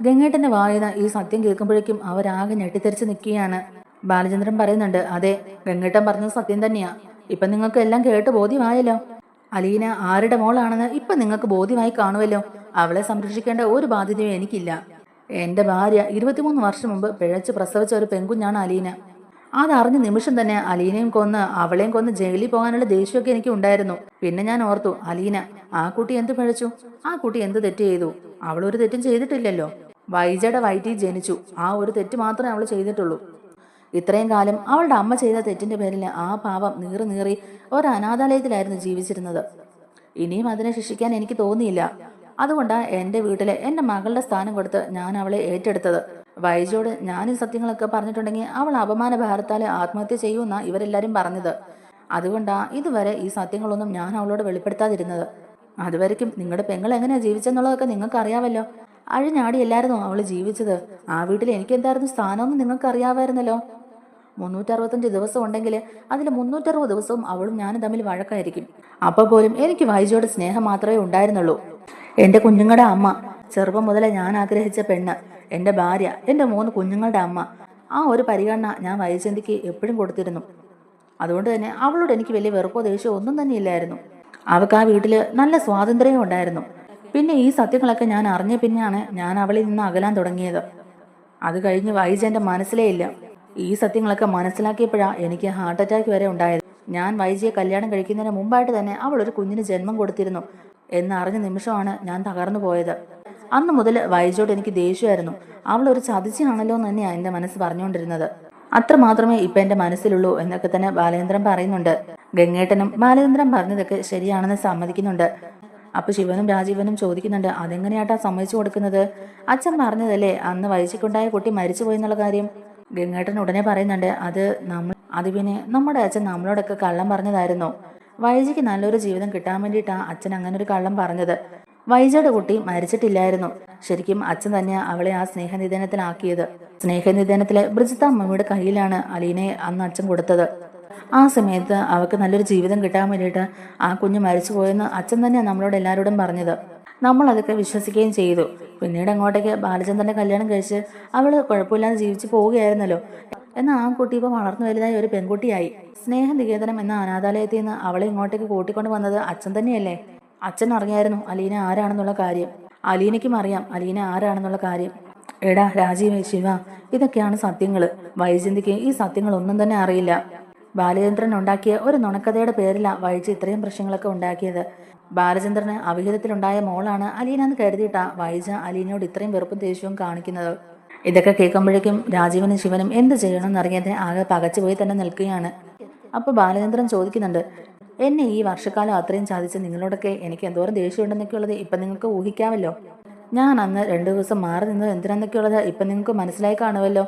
ഗംഗേട്ടന്റെ വായന ഈ സത്യം കേൾക്കുമ്പോഴേക്കും അവരാകെ ഞെട്ടിത്തെറിച്ച് നിൽക്കുകയാണ്. ബാലചന്ദ്രൻ പറയുന്നുണ്ട് അതെ ഗംഗേട്ടൻ പറഞ്ഞത് സത്യം തന്നെയാ. ഇപ്പൊ നിങ്ങൾക്ക് എല്ലാം കേട്ട് ബോധ്യമായല്ലോ. അലീന ആരുടെ മോളാണെന്ന് ഇപ്പൊ നിങ്ങൾക്ക് ബോധ്യമായി കാണുമല്ലോ. അവളെ സംരക്ഷിക്കേണ്ട ഒരു ബാധ്യതയും എനിക്കില്ല. എന്റെ ഭാര്യ ഇരുപത്തിമൂന്ന് വർഷം മുമ്പ് പിഴച്ച് പ്രസവിച്ച ഒരു പെൺകുഞ്ഞാണ് അലീന. അതറിഞ്ഞ നിമിഷം തന്നെ അലീനയും കൊന്ന് അവളെയും കൊന്ന് ജയിലിൽ പോകാനുള്ള ദേഷ്യമൊക്കെ എനിക്ക് ഉണ്ടായിരുന്നു. പിന്നെ ഞാൻ ഓർത്തു അലീന ആ കുട്ടി എന്ത് പഴച്ചു? ആ കുട്ടി എന്ത് തെറ്റ് ചെയ്തു? അവൾ ഒരു തെറ്റും ചെയ്തിട്ടില്ലല്ലോ. വൈജയുടെ വയറ്റിൽ ജനിച്ചു. ആ ഒരു തെറ്റ് മാത്രമേ അവൾ ചെയ്തിട്ടുള്ളൂ. ഇത്രയും കാലം അവളുടെ അമ്മ ചെയ്ത തെറ്റിന്റെ പേരിൽ ആ പാവം നീറി നീറി ഒരു അനാഥാലയത്തിലായിരുന്നു ജീവിച്ചിരുന്നത്. ഇനിയും അതിനെ ശിക്ഷിക്കാൻ എനിക്ക് തോന്നിയില്ല. അതുകൊണ്ടാണ് എന്റെ വീട്ടിലെ എന്റെ മകളുടെ സ്ഥാനം കൊടുത്ത് ഞാൻ അവളെ ഏറ്റെടുത്തത്. വൈജയോട് ഞാൻ ഈ സത്യങ്ങളൊക്കെ പറഞ്ഞിട്ടുണ്ടെങ്കിൽ അവൾ അപമാന ഭാരത്താൽ ആത്മഹത്യ ചെയ്യുമെന്നാണ് ഇവരെല്ലാരും പറഞ്ഞത്. അതുകൊണ്ടാ ഇതുവരെ ഈ സത്യങ്ങളൊന്നും ഞാൻ അവളോട് വെളിപ്പെടുത്താതിരുന്നത്. അതുവരയ്ക്കും നിങ്ങളുടെ പെങ്ങൾ എങ്ങനെയാ ജീവിച്ചെന്നുള്ളതൊക്കെ നിങ്ങൾക്ക് അറിയാമല്ലോ അഴിഞ്ഞാടിയല്ലായിരുന്നോ അവൾ ജീവിച്ചത്? ആ വീട്ടിൽ എനിക്ക് എന്തായിരുന്നു സ്ഥാനമെന്ന് നിങ്ങൾക്ക് അറിയാമായിരുന്നല്ലോ മുന്നൂറ്ററുപത്തഞ്ച് ദിവസം ഉണ്ടെങ്കിൽ അതിൽ മുന്നൂറ്ററുപത് ദിവസവും അവളും ഞാനും തമ്മിൽ വഴക്കായിരിക്കും. അപ്പോൾ പോലും എനിക്ക് വൈജയോട് സ്നേഹം മാത്രമേ ഉണ്ടായിരുന്നുള്ളൂ. എന്റെ കുഞ്ഞുങ്ങളുടെ അമ്മ ചെറുപ്പം മുതലേ ഞാൻ ആഗ്രഹിച്ച പെണ്ണ്. എന്റെ ഭാര്യ എന്റെ മൂന്ന് കുഞ്ഞുങ്ങളുടെ അമ്മ. ആ ഒരു പരിഗണന ഞാൻ വൈജന്തിക്ക് എപ്പോഴും കൊടുത്തിരുന്നു. അതുകൊണ്ട് തന്നെ അവളോട് എനിക്ക് വലിയ വെറുപ്പോ ദേഷ്യമോ ഒന്നും തന്നെ ഇല്ലായിരുന്നു. അവൾക്ക് ആ വീട്ടിൽ നല്ല സ്വാതന്ത്ര്യം ഉണ്ടായിരുന്നു. പിന്നെ ഈ സത്യങ്ങളൊക്കെ ഞാൻ അറിഞ്ഞ പിന്നെയാണ് ഞാൻ അവളിൽ നിന്ന് അകലാൻ തുടങ്ങിയത്. അത് കഴിഞ്ഞ് വൈജ എന്റെ മനസ്സിലേ ഇല്ല. ഈ സത്യങ്ങളൊക്കെ മനസ്സിലാക്കിയപ്പോഴാണ് എനിക്ക് ഹാർട്ട് അറ്റാക്ക് വരെ ഉണ്ടായത്. ഞാൻ വൈജയെ കല്യാണം കഴിക്കുന്നതിന് മുമ്പായിട്ട് തന്നെ അവൾ ഒരു കുഞ്ഞിന് ജന്മം കൊടുത്തിരുന്നു. എന്നറിഞ്ഞ നിമിഷമാണ് ഞാൻ തകർന്നു പോയത്. അന്ന് മുതൽ വൈജോട് എനിക്ക് ദേഷ്യമായിരുന്നു. അവൾ ഒരു ചതിച്ചാണല്ലോ എന്ന് തന്നെയാണ് എന്റെ മനസ്സ് പറഞ്ഞുകൊണ്ടിരുന്നത്. അത്ര മാത്രമേ ഇപ്പൊ എന്റെ മനസ്സിലുള്ളൂ എന്നൊക്കെ തന്നെ ബാലേന്ദ്രൻ പറയുന്നുണ്ട്. ഗംഗേട്ടനും ബാലേന്ദ്രൻ പറഞ്ഞതൊക്കെ ശരിയാണെന്ന് സമ്മതിക്കുന്നുണ്ട്. അപ്പൊ ശിവനും രാജീവനും ചോദിക്കുന്നുണ്ട് അതെങ്ങനെയാട്ടാ സമ്മതിച്ചു കൊടുക്കുന്നത്? അച്ഛൻ പറഞ്ഞതല്ലേ അന്ന് വയസ്സിക്കുണ്ടായ കുട്ടി മരിച്ചുപോയി എന്നുള്ള കാര്യം? ഗംഗേട്ടൻ ഉടനെ പറയുന്നുണ്ട് അത് നമ്മൾ അത് പിന്നെ നമ്മുടെ അച്ഛൻ നമ്മളോടൊക്കെ കള്ളം പറഞ്ഞതായിരുന്നു. വൈജിക്ക് നല്ലൊരു ജീവിതം കിട്ടാൻ വേണ്ടിയിട്ടാണ് അച്ഛൻ അങ്ങനെ ഒരു കള്ളം പറഞ്ഞത്. വൈജയുടെ കുട്ടി മരിച്ചിട്ടില്ലായിരുന്നു. ശരിക്കും അച്ഛൻ തന്നെ അവളെ ആ സ്നേഹനിധനത്തിലാക്കിയത്. സ്നേഹനിധനത്തിലെ ബ്രിജിത്ത അമ്മയുടെ കയ്യിലാണ് അലീനയെ അന്ന് അച്ഛൻ കൊടുത്തത്. ആ സമയത്ത് അവൾക്ക് നല്ലൊരു ജീവിതം കിട്ടാൻ വേണ്ടിയിട്ട് ആ കുഞ്ഞ് മരിച്ചു പോയെന്ന് അച്ഛൻ തന്നെ നമ്മളോട് എല്ലാവരോടും പറഞ്ഞത്. നമ്മൾ അതൊക്കെ വിശ്വസിക്കുകയും ചെയ്തു. പിന്നീട് അങ്ങോട്ടേക്ക് ബാലചന്ദ്രന്റെ കല്യാണം കഴിച്ച് അവൾ കുഴപ്പമില്ലാതെ ജീവിച്ചു പോവുകയായിരുന്നല്ലോ. എന്നാൽ ആ കുട്ടി ഇപ്പോൾ വളർന്നു വലുതായി ഒരു പെൺകുട്ടിയായി. സ്നേഹനികേതനം എന്ന അനാഥാലയത്തിൽ നിന്ന് അവളെ ഇങ്ങോട്ടേക്ക് കൂട്ടിക്കൊണ്ട് വന്നത് അച്ഛൻ തന്നെയല്ലേ? അച്ഛൻ അറിയായിരുന്നു അലീന ആരാണെന്നുള്ള കാര്യം. അലീനയ്ക്കും അറിയാം അലീന ആരാണെന്നുള്ള കാര്യം. എടാ രാജീവ് ശിവ ഇതൊക്കെയാണ് സത്യങ്ങൾ വൈജന്തിക്ക് ഈ സത്യങ്ങളൊന്നും തന്നെ അറിയില്ല. ബാലചന്ദ്രൻ ഉണ്ടാക്കിയ ഒരു നുണക്കഥയുടെ പേരിലാണ് വൈജി ഇത്രയും പ്രശ്നങ്ങളൊക്കെ ഉണ്ടാക്കിയത്. ബാലചന്ദ്രന് അവിഹിതത്തിലുണ്ടായ മോളാണ് അലീന എന്ന് കരുതിയിട്ടാ വൈജ അലീനയോട് ഇത്രയും വെറുപ്പും ദേഷ്യവും കാണിക്കുന്നത്. ഇതൊക്കെ കേൾക്കുമ്പോഴേക്കും രാജീവനും ശിവനും എന്ത് ചെയ്യണമെന്നറിയാതെ ആകെ പകച്ചുപോയി തന്നെ നിൽക്കുകയാണ്. അപ്പോൾ ബാലചന്ദ്രൻ ചോദിക്കുന്നുണ്ട് എന്നെ ഈ വർഷക്കാലം അത്രയും സാധിച്ച് നിങ്ങളോടൊക്കെ എനിക്ക് എന്തോരം ദേഷ്യമുണ്ടെന്നൊക്കെ ഉള്ളത് ഇപ്പം നിങ്ങൾക്ക് ഊഹിക്കാമല്ലോ. ഞാൻ അന്ന് രണ്ടു ദിവസം മാറി നിന്നത് എന്തിനാന്നൊക്കെ ഉള്ളത് ഇപ്പം നിങ്ങൾക്ക് മനസ്സിലായി കാണുമല്ലോ.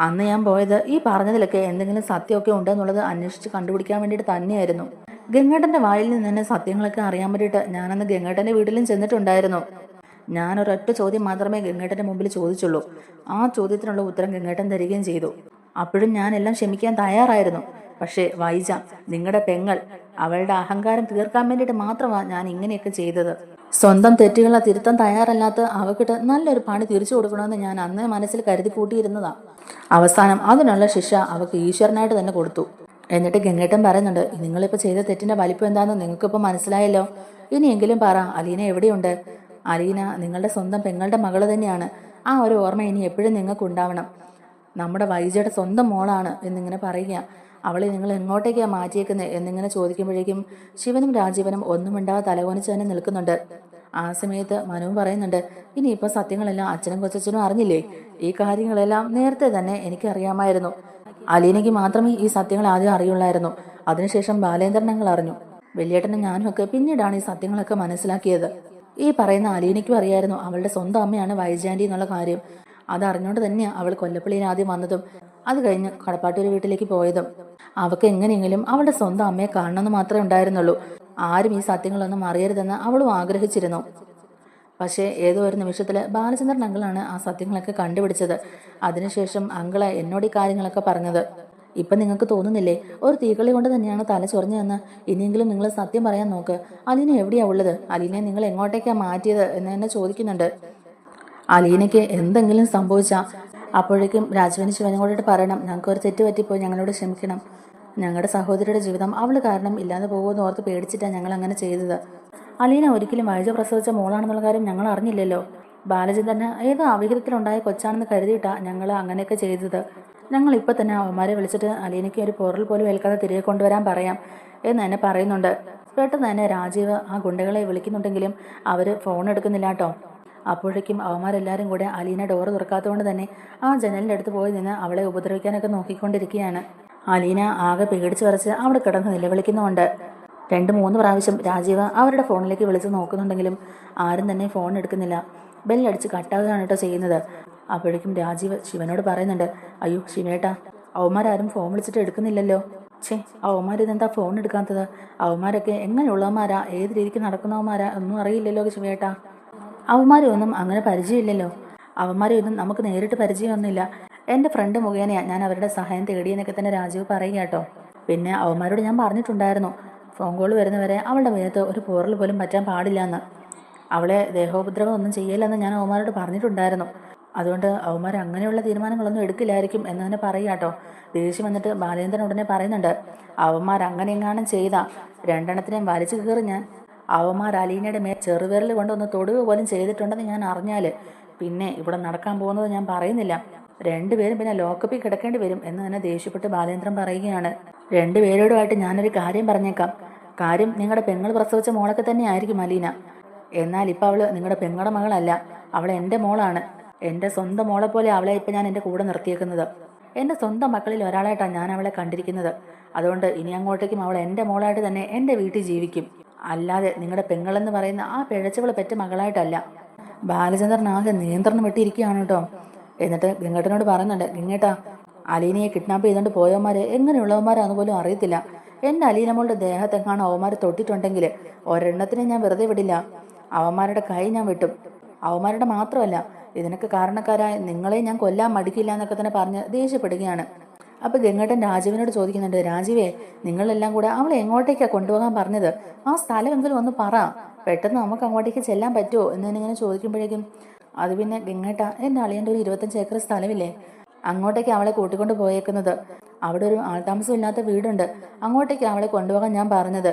അന്ന് ഞാൻ പോയത് ഈ പറഞ്ഞതിലൊക്കെ എന്തെങ്കിലും സത്യമൊക്കെ ഉണ്ടെന്നുള്ളത് അന്വേഷിച്ച് കണ്ടുപിടിക്കാൻ വേണ്ടിയിട്ട് തന്നെയായിരുന്നു. ഗംഗേട്ടന്റെ വായിൽ നിന്ന് തന്നെ സത്യങ്ങളൊക്കെ അറിയാൻ വേണ്ടിയിട്ട് ഞാനന്ന് ഗംഗേട്ടന്റെ വീട്ടിലും ചെന്നിട്ടുണ്ടായിരുന്നു. ഞാൻ ഒരൊറ്റ ചോദ്യം മാത്രമേ ഗംഗേട്ടന്റെ മുമ്പിൽ ചോദിച്ചുള്ളൂ. ആ ചോദ്യത്തിനുള്ള ഉത്തരം ഗംഗേട്ടൻ തരികയും ചെയ്തു. അപ്പോഴും ഞാൻ എല്ലാം ക്ഷമിക്കാൻ തയ്യാറായിരുന്നു. പക്ഷേ വൈജ നിങ്ങളുടെ പെങ്ങൾ അവളുടെ അഹങ്കാരം തീർക്കാൻ വേണ്ടിയിട്ട് മാത്രമാണ് ഞാൻ ഇങ്ങനെയൊക്കെ ചെയ്തത്. സ്വന്തം തെറ്റുകളെ തിരുത്താൻ തയ്യാറല്ലാത്ത അവക്കിട്ട് നല്ലൊരു പണി തിരിച്ചു കൊടുക്കണമെന്ന് ഞാൻ അന്നേ മനസ്സിൽ കരുതി കൂട്ടിയിരുന്നതാ. അവസാനം അതിനുള്ള ശിക്ഷ അവക്ക് ഈശ്വരനായിട്ട് തന്നെ കൊടുത്തു. എന്നിട്ട് ഗംഗേട്ടൻ പറയുന്നുണ്ട് നിങ്ങളിപ്പോൾ ചെയ്ത തെറ്റിന്റെ വലിപ്പം എന്താണെന്ന് നിങ്ങൾക്കിപ്പോൾ മനസ്സിലായല്ലോ. ഇനിയെങ്കിലും പറ അലീന എവിടെയുണ്ട്? അലീന നിങ്ങളുടെ സ്വന്തം പെങ്ങളുടെ മകൾ തന്നെയാണ്. ആ ഒരു ഓർമ്മ ഇനി എപ്പോഴും നിങ്ങൾക്ക് ഉണ്ടാവണം നമ്മുടെ വൈജയുടെ സ്വന്തം മോളാണ് എന്നിങ്ങനെ പറയുക. അവളെ നിങ്ങൾ എങ്ങോട്ടേക്കാണ് മാറ്റിയേക്കുന്നത് എന്നിങ്ങനെ ചോദിക്കുമ്പോഴേക്കും ശിവനും രാജീവനും ഒന്നും തലകൊനിച്ച് തന്നെ നിൽക്കുന്നുണ്ട്. ആ സമയത്ത് മനുവും പറയുന്നുണ്ട് ഇനിയിപ്പോൾ സത്യങ്ങളെല്ലാം അച്ഛനും കൊച്ചച്ഛനും അറിഞ്ഞില്ലേ? ഈ കാര്യങ്ങളെല്ലാം നേരത്തെ തന്നെ എനിക്കറിയാമായിരുന്നു. അലീനയ്ക്ക് മാത്രമേ ഈ സത്യങ്ങൾ ആദ്യം അറിയുള്ളായിരുന്നു. അതിനുശേഷം ബാലേന്ദ്രൻ ഞങ്ങൾ അറിഞ്ഞു. വലിയേട്ടനും ഞാനും ഒക്കെ പിന്നീടാണ് ഈ സത്യങ്ങളൊക്കെ മനസ്സിലാക്കിയത്. ഈ പറയുന്ന അലീനയ്ക്കും അറിയായിരുന്നു അവളുടെ സ്വന്തം അമ്മയാണ് വൈജാൻഡി എന്നുള്ള കാര്യം. അതറിഞ്ഞുകൊണ്ട് തന്നെയാണ് അവൾ കൊല്ലപ്പള്ളിയിൽ ആദ്യം വന്നതും. അത് കഴിഞ്ഞ് കടപ്പാട്ടൂർ വീട്ടിലേക്ക് പോയതും അവക്ക് എങ്ങനെയെങ്കിലും അവളുടെ സ്വന്തം അമ്മയെ കാണണമെന്ന് മാത്രമേ ഉണ്ടായിരുന്നുള്ളൂ. ആരും ഈ സത്യങ്ങളൊന്നും അറിയരുതെന്ന് അവളും ആഗ്രഹിച്ചിരുന്നു. പക്ഷേ ഏതോ ഒരു നിമിഷത്തിൽ ബാലചന്ദ്രൻ അങ്കിളാണ് ആ സത്യങ്ങളൊക്കെ കണ്ടുപിടിച്ചത്. അതിനുശേഷം അങ്കിൾ എന്നോട് ഈ കാര്യങ്ങളൊക്കെ പറഞ്ഞത്. ഇപ്പം നിങ്ങൾക്ക് തോന്നുന്നില്ലേ ഒരു തീകളി കൊണ്ട് തന്നെയാണ് തല ചൊറിഞ്ഞതെന്ന്? ഇനിയെങ്കിലും നിങ്ങൾ സത്യം പറയാൻ നോക്ക്. അലീന എവിടെയാ ഉള്ളത്? അലീനെ നിങ്ങൾ എങ്ങോട്ടേക്കാണ് മാറ്റിയത് എന്ന് എന്നെ ചോദിക്കുന്നുണ്ട്. അലീനയ്ക്ക് എന്തെങ്കിലും സംഭവിച്ചാ അപ്പോഴേക്കും രാജുവിന് ശിവനോടോട് പറയണം ഞങ്ങൾക്ക് ഒരു തെറ്റ് പറ്റിപ്പോയി ഞങ്ങളോട് ക്ഷമിക്കണം. ഞങ്ങളുടെ സഹോദരിയുടെ ജീവിതം അവൾ കാരണം ഇല്ലാതെ പോകുമെന്ന് ഓർത്ത് പേടിച്ചിട്ടാണ് ഞങ്ങൾ അങ്ങനെ ചെയ്തത്. അലീന ഒരിക്കലും വൈജ പ്രസവിച്ച മോളാണെന്നുള്ള കാര്യം ഞങ്ങൾ അറിഞ്ഞില്ലല്ലോ. ബാലചന്ദ്രന് ഏതോ അവിഹിതത്തിലുണ്ടായ കൊച്ചാണെന്ന് കരുതിയിട്ടാ ഞങ്ങൾ അങ്ങനെയൊക്കെ ചെയ്തത്. ഞങ്ങൾ ഇപ്പം തന്നെ അവന്മാരെ വിളിച്ചിട്ട് അലീനയ്ക്ക് ഒരു പൊറൽ പോലും ഏൽക്കാതെ തിരികെ കൊണ്ടുവരാൻ പറയാം എന്ന് എന്നെ പറയുന്നുണ്ട്. പെട്ടെന്ന് തന്നെ രാജീവ് ആ ഗുണ്ടകളെ വിളിക്കുന്നുണ്ടെങ്കിലും അവർ ഫോൺ എടുക്കുന്നില്ല കേട്ടോ അപ്പോഴേക്കും അവന്മാരെല്ലാവരും കൂടെ അലീന ഡോറ് തുറക്കാത്തതുകൊണ്ട് തന്നെ ആ ജനലിന്റെ അടുത്ത് പോയി നിന്ന് അവളെ ഉപദ്രവിക്കാനൊക്കെ നോക്കിക്കൊണ്ടിരിക്കുകയാണ്. അലീന ആകെ പേടിച്ച് വരച്ച് അവിടെ കിടന്ന് നിലവിളിക്കുന്നുണ്ട് രണ്ട് മൂന്ന് പ്രാവശ്യം രാജീവ് അവരുടെ ഫോണിലേക്ക് വിളിച്ച് നോക്കുന്നുണ്ടെങ്കിലും ആരും തന്നെ ഫോൺ എടുക്കുന്നില്ല. ബെല്ലടിച്ച് കട്ടാവുകയാണ് കേട്ടോ ചെയ്യുന്നത്. അപ്പോഴേക്കും രാജീവ് ശിവനോട് പറയുന്നുണ്ട് അയ്യോ ശിവേട്ടാ അവന്മാരാരും ഫോൺ വിളിച്ചിട്ട് എടുക്കുന്നില്ലല്ലോ. ഛേ അവന്മാർ ഇതെന്താ ഫോൺ എടുക്കാത്തത്? അവന്മാരൊക്കെ എങ്ങനെയുള്ളവന്മാരാ? ഏത് രീതിക്ക് നടക്കുന്നവന്മാരാ? ഒന്നും അറിയില്ലല്ലോ ശിവേട്ടാ. അവന്മാരെ ഒന്നും അങ്ങനെ പരിചയമില്ലല്ലോ. അവന്മാരെയൊന്നും നമുക്ക് നേരിട്ട് പരിചയമൊന്നുമില്ല. എന്റെ ഫ്രണ്ട് മുഖേനയാണ് ഞാൻ അവരുടെ സഹായം തേടിയെന്നൊക്കെ തന്നെ രാജീവ് പറയുക കേട്ടോ. പിന്നെ അവന്മാരോട് ഞാൻ പറഞ്ഞിട്ടുണ്ടായിരുന്നു. ഫോൺ കോൾ വരുന്നവരെ അവളുടെ മേത്ത് ഒരു പോറൽ പോലും പറ്റാൻ പാടില്ല എന്ന് അവളെ ദേഹോപദ്രവം ഒന്നും ചെയ്യില്ലെന്ന് ഞാൻ അവന്മാരോട് പറഞ്ഞിട്ടുണ്ടായിരുന്നു. അതുകൊണ്ട് അവന്മാർ അങ്ങനെയുള്ള തീരുമാനങ്ങളൊന്നും എടുക്കില്ലായിരിക്കും എന്ന് തന്നെ പറയുക കേട്ടോ. ദേഷ്യം വന്നിട്ട് ബാലേന്ദ്രൻ ഉടനെ പറയുന്നുണ്ട് അവന്മാർ അങ്ങനെ എങ്ങാനും ചെയ്താ. രണ്ടെണ്ണത്തിനെയും വലിച്ചു കയറി ഞാൻ. അവന്മാർ അലീനയുടെ മേ ചെറുവിരൽ കൊണ്ടൊന്ന് തൊടുക പോലും ചെയ്തിട്ടുണ്ടെന്ന് ഞാൻ അറിഞ്ഞാൽ പിന്നെ ഇവിടെ നടക്കാൻ പോകുന്നത് ഞാൻ പറയുന്നില്ല. രണ്ടുപേരും പിന്നെ ലോക്കപ്പിൽ കിടക്കേണ്ടി വരും എന്ന് തന്നെ ദേഷ്യപ്പെട്ട് ബാലേന്ദ്രൻ പറയുകയാണ്. രണ്ടുപേരോടുമായിട്ട് ഞാനൊരു കാര്യം പറഞ്ഞേക്കാം. കാര്യം നിങ്ങളുടെ പെങ്ങൾ പ്രസവിച്ച മോളൊക്കെ തന്നെ ആയിരിക്കും അലീന. എന്നാൽ ഇപ്പം അവൾ നിങ്ങളുടെ പെങ്ങളുടെ മകളല്ല. അവൾ എന്റെ മോളാണ്. എന്റെ സ്വന്തം മോളെ പോലെ അവളെ ഇപ്പം ഞാൻ എന്റെ കൂടെ നിർത്തിയേക്കുന്നത്. എന്റെ സ്വന്തം മക്കളിൽ ഒരാളായിട്ടാണ് ഞാൻ അവളെ കണ്ടിരിക്കുന്നത്. അതുകൊണ്ട് ഇനി അങ്ങോട്ടേക്കും അവൾ എന്റെ മോളായിട്ട് തന്നെ എന്റെ വീട്ടിൽ ജീവിക്കും. അല്ലാതെ നിങ്ങളുടെ പെങ്ങളെന്ന് പറയുന്ന ആ പിഴച്ചവൾ പെറ്റ മകളായിട്ടല്ല. ബാലചന്ദ്രൻ ആകെ നിയന്ത്രണം വിട്ടിരിക്കുകയാണ് കേട്ടോ. എന്നിട്ട് ഗംഗേട്ടനോട് പറയുന്നുണ്ട് ഗംഗേട്ടാ അലീനയെ കിഡ്നാപ്പ് ചെയ്തുകൊണ്ട് പോയവന്മാർ എങ്ങനെയുള്ളവന്മാരാന്ന് പോലും അറിയത്തില്ല. എന്റെ അലീനമ്മളുടെ ദേഹത്തെങ്ങാണ് അവന്മാർ തൊട്ടിട്ടുണ്ടെങ്കിൽ ഒരെണ്ണത്തിനെ ഞാൻ വെറുതെ വിടില്ല. അവന്മാരുടെ കൈ ഞാൻ വിട്ടും. അവന്മാരുടെ മാത്രമല്ല ഇതിനൊക്കെ കാരണക്കാരായ നിങ്ങളെ ഞാൻ കൊല്ലാൻ മടിക്കില്ല എന്നൊക്കെ തന്നെ പറഞ്ഞ് ദേഷ്യപ്പെടുകയാണ്. അപ്പോൾ ഗംഗട്ടൻ രാജീവിനോട് ചോദിക്കുന്നുണ്ട് രാജീവേ നിങ്ങളെല്ലാം കൂടെ അവളെ എങ്ങോട്ടേക്കാ കൊണ്ടുപോകാൻ പറഞ്ഞത്? ആ സ്ഥലമെങ്കിലും ഒന്ന് പറ. പെട്ടെന്ന് നമുക്ക് അങ്ങോട്ടേക്ക് ചെല്ലാൻ പറ്റുമോ? എന്നിങ്ങനെ ചോദിക്കുമ്പോഴേക്കും അത് പിന്നെ ഗംഗേട്ട എന്റെ അളിയന്റെ ഒരു ഇരുപത്തഞ്ച് ഏക്കർ സ്ഥലമില്ലേ? അങ്ങോട്ടേക്ക് അവളെ കൂട്ടിക്കൊണ്ട് പോയേക്കുന്നത്. അവിടെ ഒരു ആൾതാമസം വീടുണ്ട്. അങ്ങോട്ടേക്ക് അവളെ കൊണ്ടുപോകാൻ ഞാൻ പറഞ്ഞത്.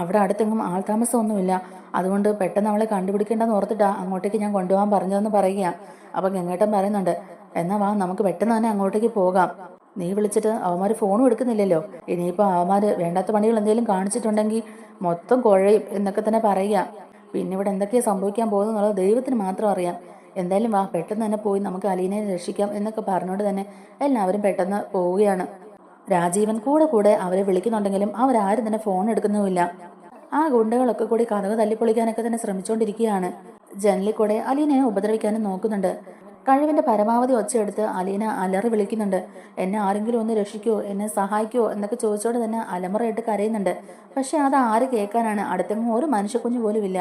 അവിടെ അടുത്തെങ്ങും ആൾതാമസമൊന്നുമില്ല. അതുകൊണ്ട് പെട്ടെന്ന് അവളെ കണ്ടുപിടിക്കേണ്ടെന്ന് ഓർത്തിട്ടാ അങ്ങോട്ടേക്ക് ഞാൻ കൊണ്ടുപോകാൻ പറഞ്ഞതെന്ന് പറയുക അപ്പം ഗംഗേട്ടൻ പറയുന്നുണ്ട് എന്നാ വാ നമുക്ക് പെട്ടെന്ന് തന്നെ അങ്ങോട്ടേക്ക് പോകാം. നീ വിളിച്ചിട്ട് അവന്മാർ ഫോണും എടുക്കുന്നില്ലല്ലോ. ഇനിയിപ്പോൾ അവന്മാർ വേണ്ടാത്ത പണികൾ എന്തെങ്കിലും കാണിച്ചിട്ടുണ്ടെങ്കിൽ മൊത്തം കുഴയും എന്നൊക്കെ തന്നെ പറയുക. പിന്നെ ഇവിടെ എന്തൊക്കെയാണ് സംഭവിക്കാൻ പോകുന്നത് ദൈവത്തിന് മാത്രം അറിയാം. എന്തായാലും വാ പെട്ടെന്ന് തന്നെ പോയി നമുക്ക് അലീനെ രക്ഷിക്കാം എന്നൊക്കെ പറഞ്ഞുകൊണ്ട് തന്നെ എല്ലാവരും പെട്ടെന്ന് പോവുകയാണ്. രാജീവൻ കൂടെ കൂടെ അവരെ വിളിക്കുന്നുണ്ടെങ്കിലും അവരാരും തന്നെ ഫോൺ എടുക്കുന്നുമില്ല. ആ ഗുണ്ടകളൊക്കെ കൂടി കഥക് തല്ലിപ്പൊളിക്കാനൊക്കെ തന്നെ ശ്രമിച്ചുകൊണ്ടിരിക്കുകയാണ് ജനലിൽ കൂടെ അലീനെ ഉപദ്രവിക്കാനും നോക്കുന്നുണ്ട്. കഴിവിന്റെ പരമാവധി ഒച്ചയെടുത്ത് അലീന അലറി വിളിക്കുന്നുണ്ട്. എന്നെ ആരെങ്കിലും ഒന്ന് രക്ഷിക്കുവോ എന്നെ സഹായിക്കുവോ എന്നൊക്കെ ചോദിച്ചോണ്ട് തന്നെ അലമുറയിട്ട് കരയുന്നുണ്ട്. പക്ഷെ അത് ആര് കേൾക്കാനാണ്? അടുത്തെങ്ങും ഒരു മനുഷ്യക്കുഞ്ഞു പോലും ഇല്ല.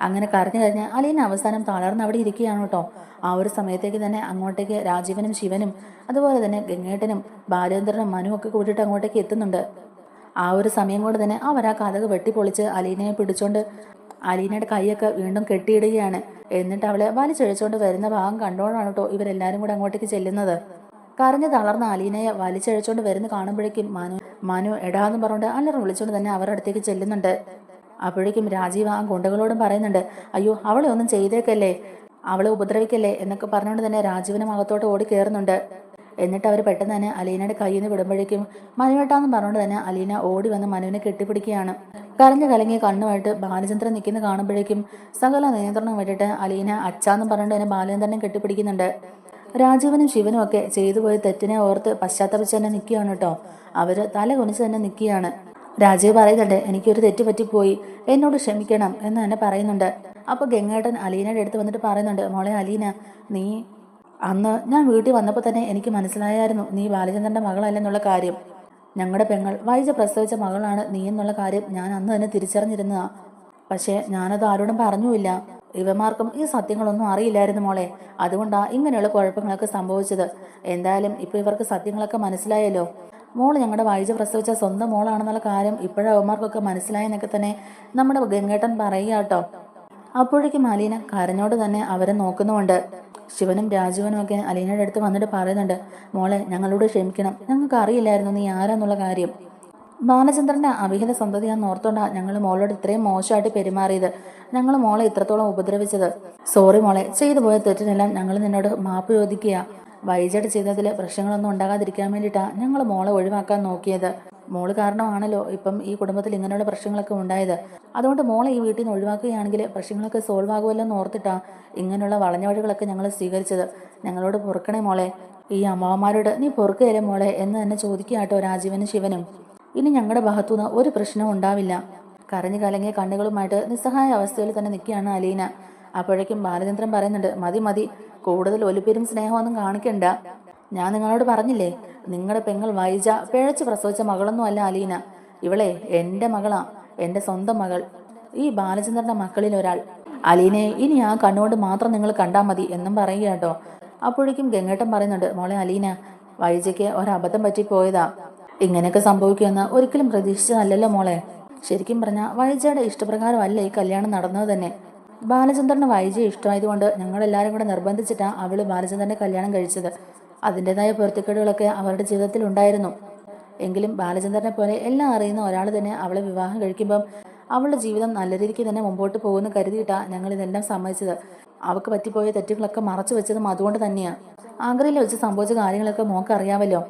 അങ്ങനെ കരഞ്ഞു കഴിഞ്ഞ് അലീന അവസാനം തളർന്ന് അവിടെ ഇരിക്കുകയാണ് കേട്ടോ. ആ ഒരു സമയത്തേക്ക് തന്നെ അങ്ങോട്ടേക്ക് രാജീവനും ശിവനും അതുപോലെ തന്നെ ഗംഗേട്ടനും ബാലേന്ദ്രനും ഒക്കെ കൂട്ടിയിട്ട് അങ്ങോട്ടേക്ക് എത്തുന്നുണ്ട്. ആ ഒരു സമയം കൊണ്ട് തന്നെ അവർ ആ കഥക് വെട്ടിപ്പൊളിച്ച് അലീനയെ പിടിച്ചോണ്ട് അലീനയുടെ കൈയൊക്കെ വീണ്ടും കെട്ടിയിടുകയാണ്. എന്നിട്ട് അവളെ വലിച്ചഴിച്ചുകൊണ്ട് വരുന്ന ഭാഗം കണ്ടോണ്ടാണ് കേട്ടോ ഇവരെല്ലാരും കൂടെ അങ്ങോട്ടേക്ക് ചെല്ലുന്നത്. കരഞ്ഞു തളർന്ന അലീനയെ വലിച്ചഴിച്ചുകൊണ്ട് വരുന്ന കാണുമ്പോഴേക്കും മനു മനു എടാന്ന് പറഞ്ഞുകൊണ്ട് അല്ലറ വിളിച്ചുകൊണ്ട് തന്നെ അവരുടെ അടുത്തേക്ക് ചെല്ലുന്നുണ്ട്. അപ്പോഴേക്കും രാജീവ് ആ ഗുണ്ടകളോടും പറയുന്നുണ്ട് അയ്യോ അവളെ ഒന്നും ചെയ്തേക്കല്ലേ? അവളെ ഉപദ്രവിക്കല്ലേ? എന്നൊക്കെ പറഞ്ഞുകൊണ്ട് തന്നെ രാജീവിനും അകത്തോട്ട് ഓടി കയറുന്നുണ്ട് എന്നിട്ട് അവർ പെട്ടെന്ന് തന്നെ അലീനയുടെ കയ്യിൽ നിന്ന് വിടുമ്പോഴേക്കും മനുവേട്ടാന്ന് പറഞ്ഞുകൊണ്ട് തന്നെ അലീന ഓടി വന്ന് മനുവിനെ കെട്ടിപ്പിടിക്കുകയാണ്. കരഞ്ഞു കലങ്ങിയ കണ്ണുമായിട്ട് ബാലചന്ദ്രൻ നിൽക്കുന്ന കാണുമ്പോഴേക്കും സകല നിയന്ത്രണം വിട്ടിട്ട് അലീന അച്ഛാന്ന് പറഞ്ഞുകൊണ്ട് തന്നെ ബാലചന്ദ്രനെ കെട്ടിപ്പിടിക്കുന്നുണ്ട്. രാജീവനും ശിവനും ഒക്കെ ചെയ്തു പോയ തെറ്റിനെ ഓർത്ത് പശ്ചാത്തപിച്ച് തന്നെ നിൽക്കുകയാണ് കേട്ടോ. അവർ തല കുനിച്ച് തന്നെ നിൽക്കുകയാണ്. രാജീവ് പറയുന്നുണ്ട് എനിക്കൊരു തെറ്റ് പറ്റിപ്പോയി. എന്നോട് ക്ഷമിക്കണം എന്ന് തന്നെ പറയുന്നുണ്ട്. അപ്പോൾ ഗംഗേട്ടൻ അലീനയുടെ അടുത്ത് വന്നിട്ട് പറയുന്നുണ്ട് മോളെ അലീന നീ അന്ന് ഞാൻ വീട്ടിൽ വന്നപ്പോൾ തന്നെ എനിക്ക് മനസ്സിലായായിരുന്നു നീ ബാലചന്ദ്രന്റെ മകളല്ലെന്നുള്ള കാര്യം. ഞങ്ങളുടെ പെങ്ങൾ വൈജ പ്രസവിച്ച മകളാണ് നീ എന്നുള്ള കാര്യം ഞാൻ അന്ന് തന്നെ തിരിച്ചറിഞ്ഞിരുന്നതാ. പക്ഷേ ഞാനത് ആരോടും പറഞ്ഞുമില്ല. ഇവമാർക്കും ഈ സത്യങ്ങളൊന്നും അറിയില്ലായിരുന്നു മോളെ. അതുകൊണ്ടാണ് ഇങ്ങനെയുള്ള കുഴപ്പങ്ങളൊക്കെ സംഭവിച്ചത്. എന്തായാലും ഇപ്പൊ ഇവർക്ക് സത്യങ്ങളൊക്കെ മനസ്സിലായല്ലോ. മോൾ ഞങ്ങളുടെ വൈജ പ്രസവിച്ച സ്വന്തം മോളാണെന്നുള്ള കാര്യം ഇപ്പോഴും അവന്മാർക്കൊക്കെ മനസ്സിലായെന്നൊക്കെ തന്നെ നമ്മുടെ ഗംഗേട്ടൻ പറയുക കേട്ടോ അപ്പോഴേക്കും മാലീന കരഞ്ഞോട് തന്നെ അവരെ നോക്കുന്നുമുണ്ട്. ശിവനും രാജുവനും ഒക്കെ അലീനയുടെ അടുത്ത് വന്നിട്ട് പറയുന്നുണ്ട് മോളെ ഞങ്ങളോട് ക്ഷമിക്കണം. ഞങ്ങൾക്ക് അറിയില്ലായിരുന്നു നീ ആരാന്നുള്ള കാര്യം. ബാലചന്ദ്രന്റെ അവിഹിത സന്തതിയാന്ന് ഓർത്തോണ്ടാ ഞങ്ങൾ മോളോട് ഇത്രയും മോശമായിട്ട് പെരുമാറിയത്. ഞങ്ങൾ മോളെ ഇത്രത്തോളം ഉപദ്രവിച്ചത്. സോറി മോളെ ചെയ്തു പോയ തെറ്റിനെല്ലാം ഞങ്ങൾ നിന്നോട് മാപ്പ് ചോദിക്കുക. വൈജഡ് ചെയ്തതിൽ പ്രശ്നങ്ങളൊന്നും ഉണ്ടാകാതിരിക്കാൻ വേണ്ടിയിട്ടാണ് ഞങ്ങൾ മോളെ ഒഴിവാക്കാൻ നോക്കിയത്. മോൾ കാരണമാണല്ലോ ഇപ്പം ഈ കുടുംബത്തിൽ ഇങ്ങനെയുള്ള പ്രശ്നങ്ങളൊക്കെ ഉണ്ടായത്. അതുകൊണ്ട് മോളെ ഈ വീട്ടിൽ നിന്ന് ഒഴിവാക്കുകയാണെങ്കിൽ പ്രശ്നങ്ങളൊക്കെ സോൾവ് ആകുമല്ലോ എന്ന് ഓർത്തിട്ടാണ് ഇങ്ങനെയുള്ള വളഞ്ഞ വഴികളൊക്കെ ഞങ്ങൾ സ്വീകരിച്ചത്. ഞങ്ങളോട് പൊറുക്കണേ മോളെ. ഈ അമ്മാവന്മാരോട് നീ പൊറുക്കുകയല്ലേ മോളെ? എന്ന് തന്നെ ചോദിക്കുകയാട്ടോ രാജീവനും ശിവനും. ഇനി ഞങ്ങളുടെ ഭാഗത്തുനിന്ന് ഒരു പ്രശ്നവും ഉണ്ടാവില്ല. കരഞ്ഞു കലങ്ങിയ കണ്ണുകളുമായിട്ട് നിസ്സഹായ അവസ്ഥയിൽ തന്നെ നിൽക്കുകയാണ് അലീന. അപ്പോഴേക്കും ബാലചന്ദ്രൻ പറയുന്നുണ്ട് മതി മതി. കൂടുതൽ ഒലിപ്പേരും സ്നേഹമൊന്നും കാണിക്കണ്ട. ഞാൻ നിങ്ങളോട് പറഞ്ഞില്ലേ നിങ്ങളുടെ പെങ്ങൾ വൈജ പിഴച്ച് പ്രസവിച്ച മകളൊന്നും അല്ല അലീന. ഇവളെ എന്റെ മകളാ എന്റെ സ്വന്തം മകൾ. ഈ ബാലചന്ദ്രന്റെ മക്കളിൽ ഒരാൾ. അലീനെ ഇനി ആ കണ്ണുകൊണ്ട് മാത്രം നിങ്ങൾ കണ്ടാൽ മതി എന്നും പറയുക കേട്ടോ അപ്പോഴേക്കും ഗംഗേട്ടൻ പറയുന്നുണ്ട് മോളെ അലീന വൈജയ്ക്ക് ഒരബദ്ധം പറ്റിപ്പോയതാ. ഇങ്ങനെയൊക്കെ സംഭവിക്കുമെന്ന് ഒരിക്കലും പ്രതീക്ഷിച്ചതല്ലല്ലോ മോളെ. ശരിക്കും പറഞ്ഞാൽ വൈജയുടെ ഇഷ്ടപ്രകാരമല്ല ഈ കല്യാണം നടന്നത് തന്നെ. ബാലചന്ദ്രന് വൈജയെ ഇഷ്ടമായതുകൊണ്ട് ഞങ്ങളെല്ലാവരും കൂടെ നിർബന്ധിച്ചിട്ടാണ് അവൾ ബാലചന്ദ്രന്റെ കല്യാണം കഴിച്ചത്. അതിന്റെതായ പൊരുത്തക്കേടുകളൊക്കെ അവരുടെ ജീവിതത്തിൽ ഉണ്ടായിരുന്നു. എങ്കിലും ബാലചന്ദ്രനെ പോലെ എല്ലാം അറിയുന്ന ഒരാൾ തന്നെ അവളെ വിവാഹം കഴിക്കുമ്പം അവളുടെ ജീവിതം നല്ല രീതിക്ക് തന്നെ മുമ്പോട്ട് പോകുമെന്ന് കരുതിയിട്ടാണ് ഞങ്ങൾ ഇതെല്ലാം സമ്മതിച്ചത്. അവൾക്ക് പറ്റിപ്പോയ തെറ്റുകളൊക്കെ മറച്ചു വെച്ചതും അതുകൊണ്ട് തന്നെയാണ് ആഗ്രയിൽ വെച്ച് സംഭവിച്ച കാര്യങ്ങളൊക്കെ മോക്ക് അറിയാമല്ലോ.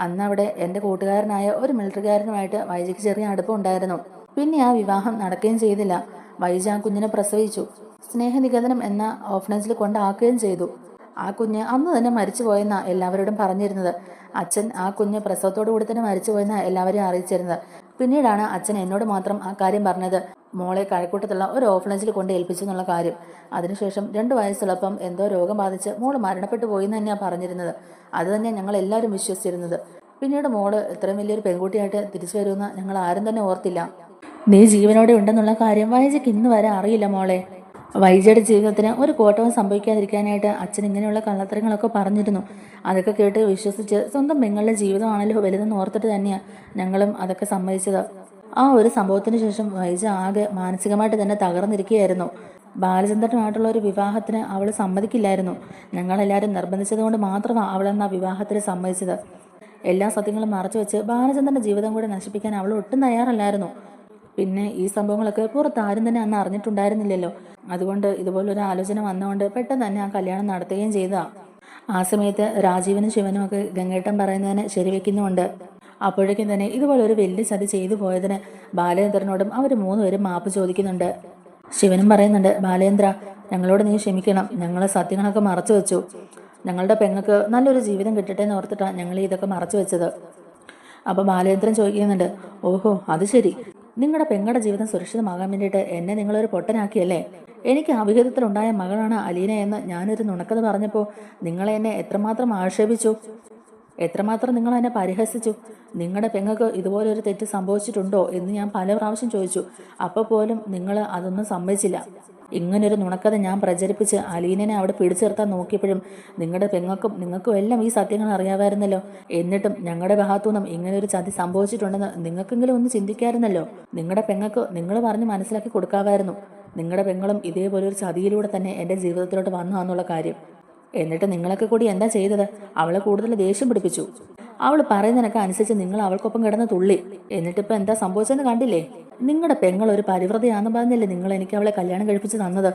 അന്ന് അവിടെ എന്റെ കൂട്ടുകാരനായ ഒരു മിലിറ്ററിക്കാരനുമായിട്ട് വൈജയ്ക്ക് ചെറിയ അടുപ്പം ഉണ്ടായിരുന്നു. പിന്നെ ആ വിവാഹം നടക്കുകയും ചെയ്തില്ല. വൈജ ആ കുഞ്ഞിനെ പ്രസവിച്ചു. സ്നേഹനികേതനം എന്ന ഓഫനേജിൽ കൊണ്ടാക്കുകയും ചെയ്തു. ആ കുഞ്ഞ് അന്ന് തന്നെ മരിച്ചു പോയെന്നാ എല്ലാവരോടും പറഞ്ഞിരുന്നത്. അച്ഛൻ ആ കുഞ്ഞ് പ്രസവത്തോടു കൂടി തന്നെ മരിച്ചു പോയെന്നാ എല്ലാവരെയും അറിയിച്ചിരുന്നത്. പിന്നീടാണ് അച്ഛൻ എന്നോട് മാത്രം ആ കാര്യം പറഞ്ഞത്. മോളെ കഴക്കൂട്ടത്തുള്ള ഒരു ഓഫനേജിൽ കൊണ്ട് ഏൽപ്പിച്ചു എന്നുള്ള കാര്യം. അതിനുശേഷം രണ്ട് വയസ്സുള്ളപ്പം എന്തോ രോഗം ബാധിച്ച് മോൾ മരണപ്പെട്ടു പോയി എന്ന് തന്നെയാണ് പറഞ്ഞിരുന്നത്. അത് തന്നെയാണ് ഞങ്ങൾ എല്ലാവരും വിശ്വസിച്ചിരുന്നത്. പിന്നീട് മോൾ ഇത്രയും വലിയൊരു പെൺകുട്ടിയായിട്ട് തിരിച്ചു വരുമെന്ന് ഞങ്ങൾ ആരും തന്നെ ഓർത്തില്ല. നീ ജീവനോടെ ഉണ്ടെന്നുള്ള കാര്യം വയസ്സിക്ക് ഇന്ന് വരെ അറിയില്ല മോളെ. വൈജയുടെ ജീവിതത്തിന് ഒരു കോട്ടവും സംഭവിക്കാതിരിക്കാനായിട്ട് അച്ഛൻ ഇങ്ങനെയുള്ള കള്ളത്തരങ്ങളൊക്കെ പറഞ്ഞിരുന്നു. അതൊക്കെ കേട്ട് വിശ്വസിച്ച് സ്വന്തം പെങ്ങളുടെ ജീവിതമാണല്ലോ വലുതെന്ന് ഓർത്തിട്ട് തന്നെയാണ് ഞങ്ങളും അതൊക്കെ സമ്മതിച്ചത്. ആ ഒരു സംഭവത്തിന് ശേഷം വൈജ ആകെ മാനസികമായിട്ട് തന്നെ തകർന്നിരിക്കുകയായിരുന്നു. ബാലചന്ദ്രനുമായിട്ടുള്ള ഒരു വിവാഹത്തിന് അവൾ സമ്മതിക്കില്ലായിരുന്നു. ഞങ്ങളെല്ലാവരും നിർബന്ധിച്ചതുകൊണ്ട് മാത്രമാണ് അവളെന്ന വിവാഹത്തിന് സമ്മതിച്ചത്. എല്ലാ സത്യങ്ങളും മറച്ചു വെച്ച് ബാലചന്ദ്രന്റെ ജീവിതം കൂടെ നശിപ്പിക്കാൻ അവൾ ഒട്ടും തയ്യാറല്ലായിരുന്നു. പിന്നെ ഈ സംഭവങ്ങളൊക്കെ പുറത്ത് ആരും തന്നെ അന്ന് അറിഞ്ഞിട്ടുണ്ടായിരുന്നില്ലല്ലോ. അതുകൊണ്ട് ഇതുപോലൊരു ആലോചന വന്നുകൊണ്ട് പെട്ടെന്ന് തന്നെ ആ കല്യാണം നടത്തുകയും ചെയ്താ. ആ സമയത്ത് രാജീവനും ശിവനും ഒക്കെ ഗംഗേട്ടൻ പറയുന്നതിന് ശരിവെക്കുന്നുമുണ്ട്. അപ്പോഴേക്കും തന്നെ ഇതുപോലെ ഒരു വലിയ ചതി ചെയ്തു പോയതിന് ബാലചന്ദ്രനോടും അവർ മൂന്നുപേരും മാപ്പ് ചോദിക്കുന്നുണ്ട്. ശിവനും പറയുന്നുണ്ട് ബാലേന്ദ്ര ഞങ്ങളോട് നീ ക്ഷമിക്കണം. ഞങ്ങളെ സത്യങ്ങളൊക്കെ മറച്ചു വെച്ചു. ഞങ്ങളുടെ പെങ്ങൾക്ക് നല്ലൊരു ജീവിതം കിട്ടട്ടെ എന്ന് ഓർത്തിട്ടാണ് ഞങ്ങൾ ഇതൊക്കെ മറച്ചു വെച്ചത്. അപ്പോൾ ബാലേന്ദ്രൻ ചോദിക്കുന്നുണ്ട് ഓഹോ അത് ശരി. നിങ്ങളുടെ പെങ്ങളുടെ ജീവിതം സുരക്ഷിതമാകാൻ വേണ്ടിയിട്ട് എന്നെ നിങ്ങളൊരു പൊട്ടനാക്കിയല്ലേ? എനിക്ക് അവിഹിതത്തിലുണ്ടായ മകളാണ് അലീന എന്ന് ഞാനൊരു നുണക്കത് പറഞ്ഞപ്പോൾ നിങ്ങളെ എന്നെ എത്രമാത്രം ആക്ഷേപിച്ചു? എത്രമാത്രം നിങ്ങൾ എന്നെ പരിഹസിച്ചു? നിങ്ങളുടെ പെങ്ങൾക്ക് ഇതുപോലെ ഒരു തെറ്റ് സംഭവിച്ചിട്ടുണ്ടോ എന്ന് ഞാൻ പല പ്രാവശ്യം ചോദിച്ചു. അപ്പോൾ പോലും നിങ്ങൾ അതൊന്നും സമ്മതിച്ചില്ല. ഇങ്ങനൊരു നുണക്കഥ ഞാൻ പ്രചരിപ്പിച്ച് അലീനനെ അവിടെ പിടിച്ചു നിർത്താൻ നോക്കിയപ്പോഴും നിങ്ങളുടെ പെങ്ങൾക്കും നിങ്ങൾക്കും എല്ലാം ഈ സത്യങ്ങൾ അറിയാമായിരുന്നല്ലോ. എന്നിട്ടും ഞങ്ങളുടെ ഭാഗത്തുനിന്നും ഇങ്ങനൊരു ചതി സംഭവിച്ചിട്ടുണ്ടെന്ന് നിങ്ങൾക്കെങ്കിലും ഒന്ന് ചിന്തിക്കാമായിരുന്നല്ലോ നിങ്ങളുടെ പെങ്ങൾക്ക് നിങ്ങൾ പറഞ്ഞ് മനസ്സിലാക്കി കൊടുക്കാമായിരുന്നു. നിങ്ങളുടെ പെങ്ങളും ഇതേപോലെ ഒരു ചതിയിലൂടെ തന്നെ എന്റെ ജീവിതത്തിലോട്ട് വന്നു എന്നുള്ള കാര്യം. എന്നിട്ട് നിങ്ങളൊക്കെ കൂടി എന്താ ചെയ്തത്? അവളെ കൂടുതൽ ദേഷ്യം പിടിപ്പിച്ചു. അവൾ പറയുന്നതിനൊക്കെ അനുസരിച്ച് നിങ്ങൾ അവൾക്കൊപ്പം കിടന്ന് തുള്ളി. എന്നിട്ടിപ്പോൾ എന്താ സംഭവിച്ചെന്ന് കണ്ടില്ലേ? നിങ്ങളുടെ പെങ്ങൾ ഒരു പരിവൃതയാണെന്ന് പറഞ്ഞില്ലേ നിങ്ങൾ എനിക്ക് അവളെ കല്യാണം കഴിപ്പിച്ച് തന്നത്?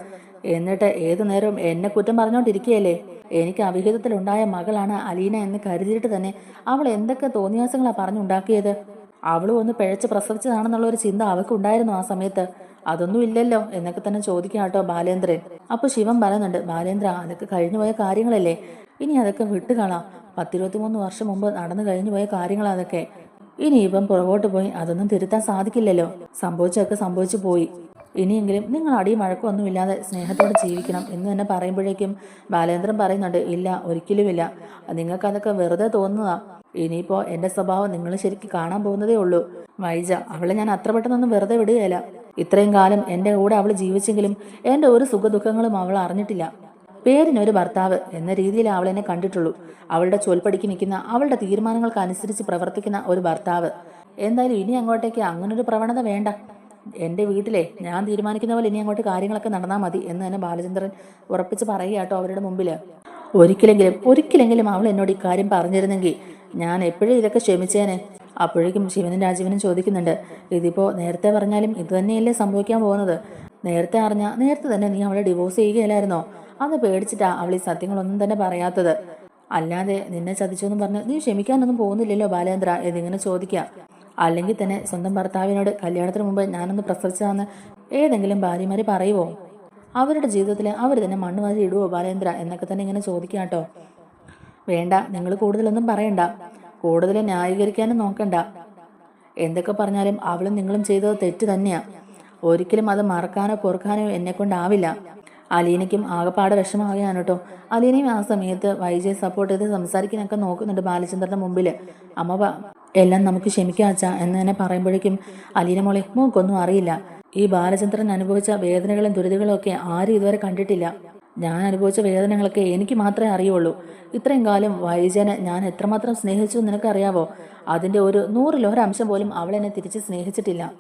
എന്നിട്ട് ഏതു നേരവും എന്നെ കുറ്റം പറഞ്ഞുകൊണ്ടിരിക്കുകയല്ലേ എനിക്ക് അവിഹിതത്തിലുണ്ടായ മകളാണ് അലീന എന്ന് കരുതിയിട്ട് തന്നെ അവൾ എന്തൊക്കെ തോന്നിയാസങ്ങളാണ് പറഞ്ഞുണ്ടാക്കിയത്? അവളും ഒന്ന് പിഴച്ച് പ്രസവിച്ചതാണെന്നുള്ള ഒരു ചിന്ത അവൾക്കുണ്ടായിരുന്നു ആ സമയത്ത്. അതൊന്നും ഇല്ലല്ലോ എന്നൊക്കെ തന്നെ ചോദിക്കാം കേട്ടോ ബാലേന്ദ്രൻ. അപ്പൊ ശിവൻ പറയുന്നുണ്ട് ബാലേന്ദ്ര അതൊക്കെ കഴിഞ്ഞു പോയ കാര്യങ്ങളല്ലേ? ഇനി അതൊക്കെ വിട്ടുകളാം പത്തിരുപത്തിമൂന്ന് വർഷം മുമ്പ് നടന്നു കഴിഞ്ഞു പോയ കാര്യങ്ങളാ അതൊക്കെ. ഇനി ഇപ്പം പുറകോട്ട് പോയി അതൊന്നും തിരുത്താൻ സാധിക്കില്ലല്ലോ. സംഭവിച്ചതൊക്കെ സംഭവിച്ചു പോയി. ഇനിയെങ്കിലും നിങ്ങൾ അടിയും വഴക്കൊന്നും ഇല്ലാതെ സ്നേഹത്തോടെ ജീവിക്കണം എന്ന് തന്നെ പറയുമ്പോഴേക്കും ബാലേന്ദ്രൻ പറയുന്നുണ്ട് ഇല്ല ഒരിക്കലുമില്ല. നിങ്ങൾക്കതൊക്കെ വെറുതെ തോന്നുന്നതാ. ഇനിയിപ്പോൾ എന്റെ സ്വഭാവം നിങ്ങൾ ശരിക്കും കാണാൻ പോകുന്നതേ ഉള്ളൂ. വൈജ അവളെ ഞാൻ അത്ര പെട്ടെന്നൊന്നും വെറുതെ വിടുകയില്ല. ഇത്രയും കാലം എന്റെ കൂടെ അവൾ ജീവിച്ചെങ്കിലും എന്റെ ഒരു സുഖദുഃഖങ്ങളും അവൾ അറിഞ്ഞിട്ടില്ല. പേരിനൊരു ഭർത്താവ് എന്ന രീതിയിൽ അവൾ എന്നെ കണ്ടിട്ടുള്ളൂ. അവളുടെ ചൊൽപ്പടിക്ക് നിൽക്കുന്ന അവളുടെ തീരുമാനങ്ങൾക്കനുസരിച്ച് പ്രവർത്തിക്കുന്ന ഒരു ഭർത്താവ്. എന്തായാലും ഇനി അങ്ങോട്ടേക്ക് അങ്ങനൊരു പ്രവണത വേണ്ട. എന്റെ വീട്ടിലെ ഞാൻ തീരുമാനിക്കുന്ന പോലെ ഇനി അങ്ങോട്ട് കാര്യങ്ങളൊക്കെ നടന്നാൽ മതി എന്ന് തന്നെ ബാലചന്ദ്രൻ ഉറപ്പിച്ച് പറയുക കേട്ടോ അവരുടെ മുമ്പിൽ ഒരിക്കലെങ്കിലും ഒരിക്കലെങ്കിലും അവൾ എന്നോട് ഇക്കാര്യം പറഞ്ഞിരുന്നെങ്കിൽ ഞാൻ എപ്പോഴും ഇതൊക്കെ ക്ഷമിച്ചേനെ. അപ്പോഴേക്കും ശിവനും രാജീവനും ചോദിക്കുന്നുണ്ട് ഇതിപ്പോൾ നേരത്തെ പറഞ്ഞാലും ഇത് തന്നെയല്ലേ സംഭവിക്കാൻ പോകുന്നത്? നേരത്തെ അറിഞ്ഞ നേരത്തെ തന്നെ നീ അവളെ ഡിവോഴ്സ് ചെയ്യുകയില്ലായിരുന്നോ? അന്ന് പേടിച്ചിട്ടാ അവൾ ഈ സത്യങ്ങളൊന്നും തന്നെ പറയാത്തത്. അല്ലാതെ നിന്നെ ചതിച്ചെന്ന് പറഞ്ഞ് നീ ക്ഷമിക്കാനൊന്നും പോകുന്നില്ലല്ലോ ബാലേന്ദ്ര എന്നിങ്ങനെ ചോദിക്കുക അല്ലെങ്കിൽ തന്നെ സ്വന്തം ഭർത്താവിനോട് കല്യാണത്തിന് മുമ്പ് ഞാനൊന്ന് പ്രസവിച്ചതാന്ന് ഏതെങ്കിലും ഭാര്യമാര് പറയുവോ? അവരുടെ ജീവിതത്തിൽ അവർ തന്നെ മണ്ണ് വാരി ഇടുവോ ബാലേന്ദ്ര? എന്നൊക്കെ തന്നെ ഇങ്ങനെ ചോദിക്കാം കേട്ടോ വേണ്ട നിങ്ങൾ കൂടുതലൊന്നും പറയണ്ട. കൂടുതൽ ന്യായീകരിക്കാനും നോക്കണ്ട. എന്തൊക്കെ പറഞ്ഞാലും അവളും നിങ്ങളും ചെയ്തത് തെറ്റ് തന്നെയാ. ഒരിക്കലും അത് മറക്കാനോ പൊറുക്കാനോ എന്നെ കൊണ്ടാവില്ല അലീനയ്ക്കും ആകെപ്പാടെ വിഷമമാകുകയാണ് കേട്ടോ അലീനയും ആ സമയത്ത് വൈജയെ സപ്പോർട്ട് ചെയ്ത് സംസാരിക്കാനൊക്കെ നോക്കുന്നുണ്ട് ബാലചന്ദ്രന്റെ മുമ്പിൽ അമ്മ എല്ലാം നമുക്ക് ക്ഷമിക്കാം അച്ഛാ എന്ന് തന്നെ പറയുമ്പോഴേക്കും അലീന മോളെ മോക്കൊന്നും അറിയില്ല. ഈ ബാലചന്ദ്രൻ അനുഭവിച്ച വേദനകളും ദുരിതങ്ങളും ഒക്കെ ആരും ഇതുവരെ കണ്ടിട്ടില്ല. ഞാൻ അനുഭവിച്ച വേദനകളൊക്കെ എനിക്ക് മാത്രമേ അറിയുള്ളൂ. ഇത്രയും കാലം വൈജനെ ഞാൻ എത്രമാത്രം സ്നേഹിച്ചു നിനക്കറിയാവോ? അതിന്റെ ഒരു നൂറിലൊരംശം പോലും അവൾ എന്നെ തിരിച്ച് സ്നേഹിച്ചിട്ടില്ല.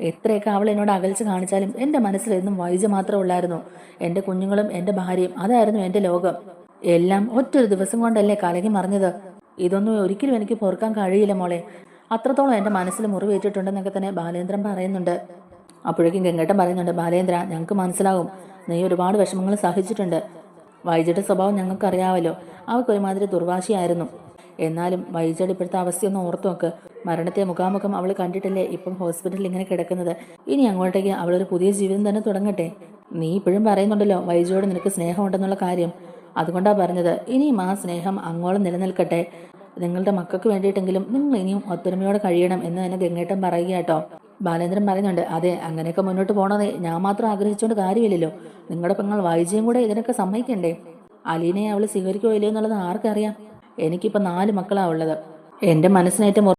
എത്രയൊക്കെ അവൾ എന്നോട് അകൽച്ച് കാണിച്ചാലും എന്റെ മനസ്സിൽ എന്നും വൈജ മാത്രം ഉള്ളായിരുന്നു. എന്റെ കുഞ്ഞുങ്ങളും എന്റെ ഭാര്യയും അതായിരുന്നു എന്റെ ലോകം. എല്ലാം ഒറ്റൊരു ദിവസം കൊണ്ടല്ലേ കലകി മറിഞ്ഞത്? ഇതൊന്നും ഒരിക്കലും എനിക്ക് പൊറുക്കാൻ കഴിയില്ല മോളെ. അത്രത്തോളം എന്റെ മനസ്സിൽ മുറിവേറ്റിട്ടുണ്ടെന്നൊക്കെ തന്നെ ബാലേന്ദ്രൻ പറയുന്നുണ്ട്. അപ്പോഴേക്കും ഗംഗേട്ടൻ പറയുന്നുണ്ട് ബാലേന്ദ്ര ഞങ്ങൾക്ക് മനസ്സിലാകും നീ ഒരുപാട് വിഷമങ്ങൾ സഹിച്ചിട്ടുണ്ട്. വൈജയുടെ സ്വഭാവം ഞങ്ങൾക്കറിയാമല്ലോ അവൾക്ക് ഒരുമാതിരി ദുർവാശിയായിരുന്നു. എന്നാലും വൈജയുടെ ഇപ്പോഴത്തെ അവസ്ഥയൊന്ന് ഓർത്തു നോക്ക്. മരണത്തെ മുഖാമുഖം അവൾ കണ്ടിട്ടല്ലേ? ഇപ്പം ഹോസ്പിറ്റലിൽ ഇങ്ങനെ കിടക്കുന്നത്. ഇനി അങ്ങോട്ടേക്ക് അവളൊരു പുതിയ ജീവിതം തന്നെ തുടങ്ങട്ടെ? നീ ഇപ്പോഴും പറയുന്നുണ്ടല്ലോ വൈജയോട് നിനക്ക് സ്നേഹമുണ്ടെന്നുള്ള കാര്യം. അതുകൊണ്ടാ പറഞ്ഞത്. ഇനിയും ആ സ്നേഹം അങ്ങോളം നിലനിൽക്കട്ടെ. നിങ്ങളുടെ മക്കൾക്ക് വേണ്ടിയിട്ടെങ്കിലും നിങ്ങൾ ഇനിയും ഒത്തൊരുമയോടെ കഴിയണം എന്ന് തന്നെ ഗംഗേട്ടൻ പറയുക കേട്ടോ ബാലേന്ദ്രൻ പറയുന്നുണ്ട് അതെ അങ്ങനെയൊക്കെ മുന്നോട്ട് പോകണമെന്ന് ഞാൻ മാത്രം ആഗ്രഹിച്ചുകൊണ്ട് കാര്യമില്ലല്ലോ. നിങ്ങളുടെ പെങ്ങൾ വൈജയും കൂടെ ഇതിനൊക്കെ സമ്മതിക്കണ്ടേ? അലീനയെ അവൾ സ്വീകരിക്കുകയോ ഇല്ലയോ എന്നുള്ളത് ആർക്കറിയാം. എനിക്കിപ്പോൾ നാല് മക്കളാണ് ഉള്ളത്. എന്റെ മനസ്സിനേറ്റം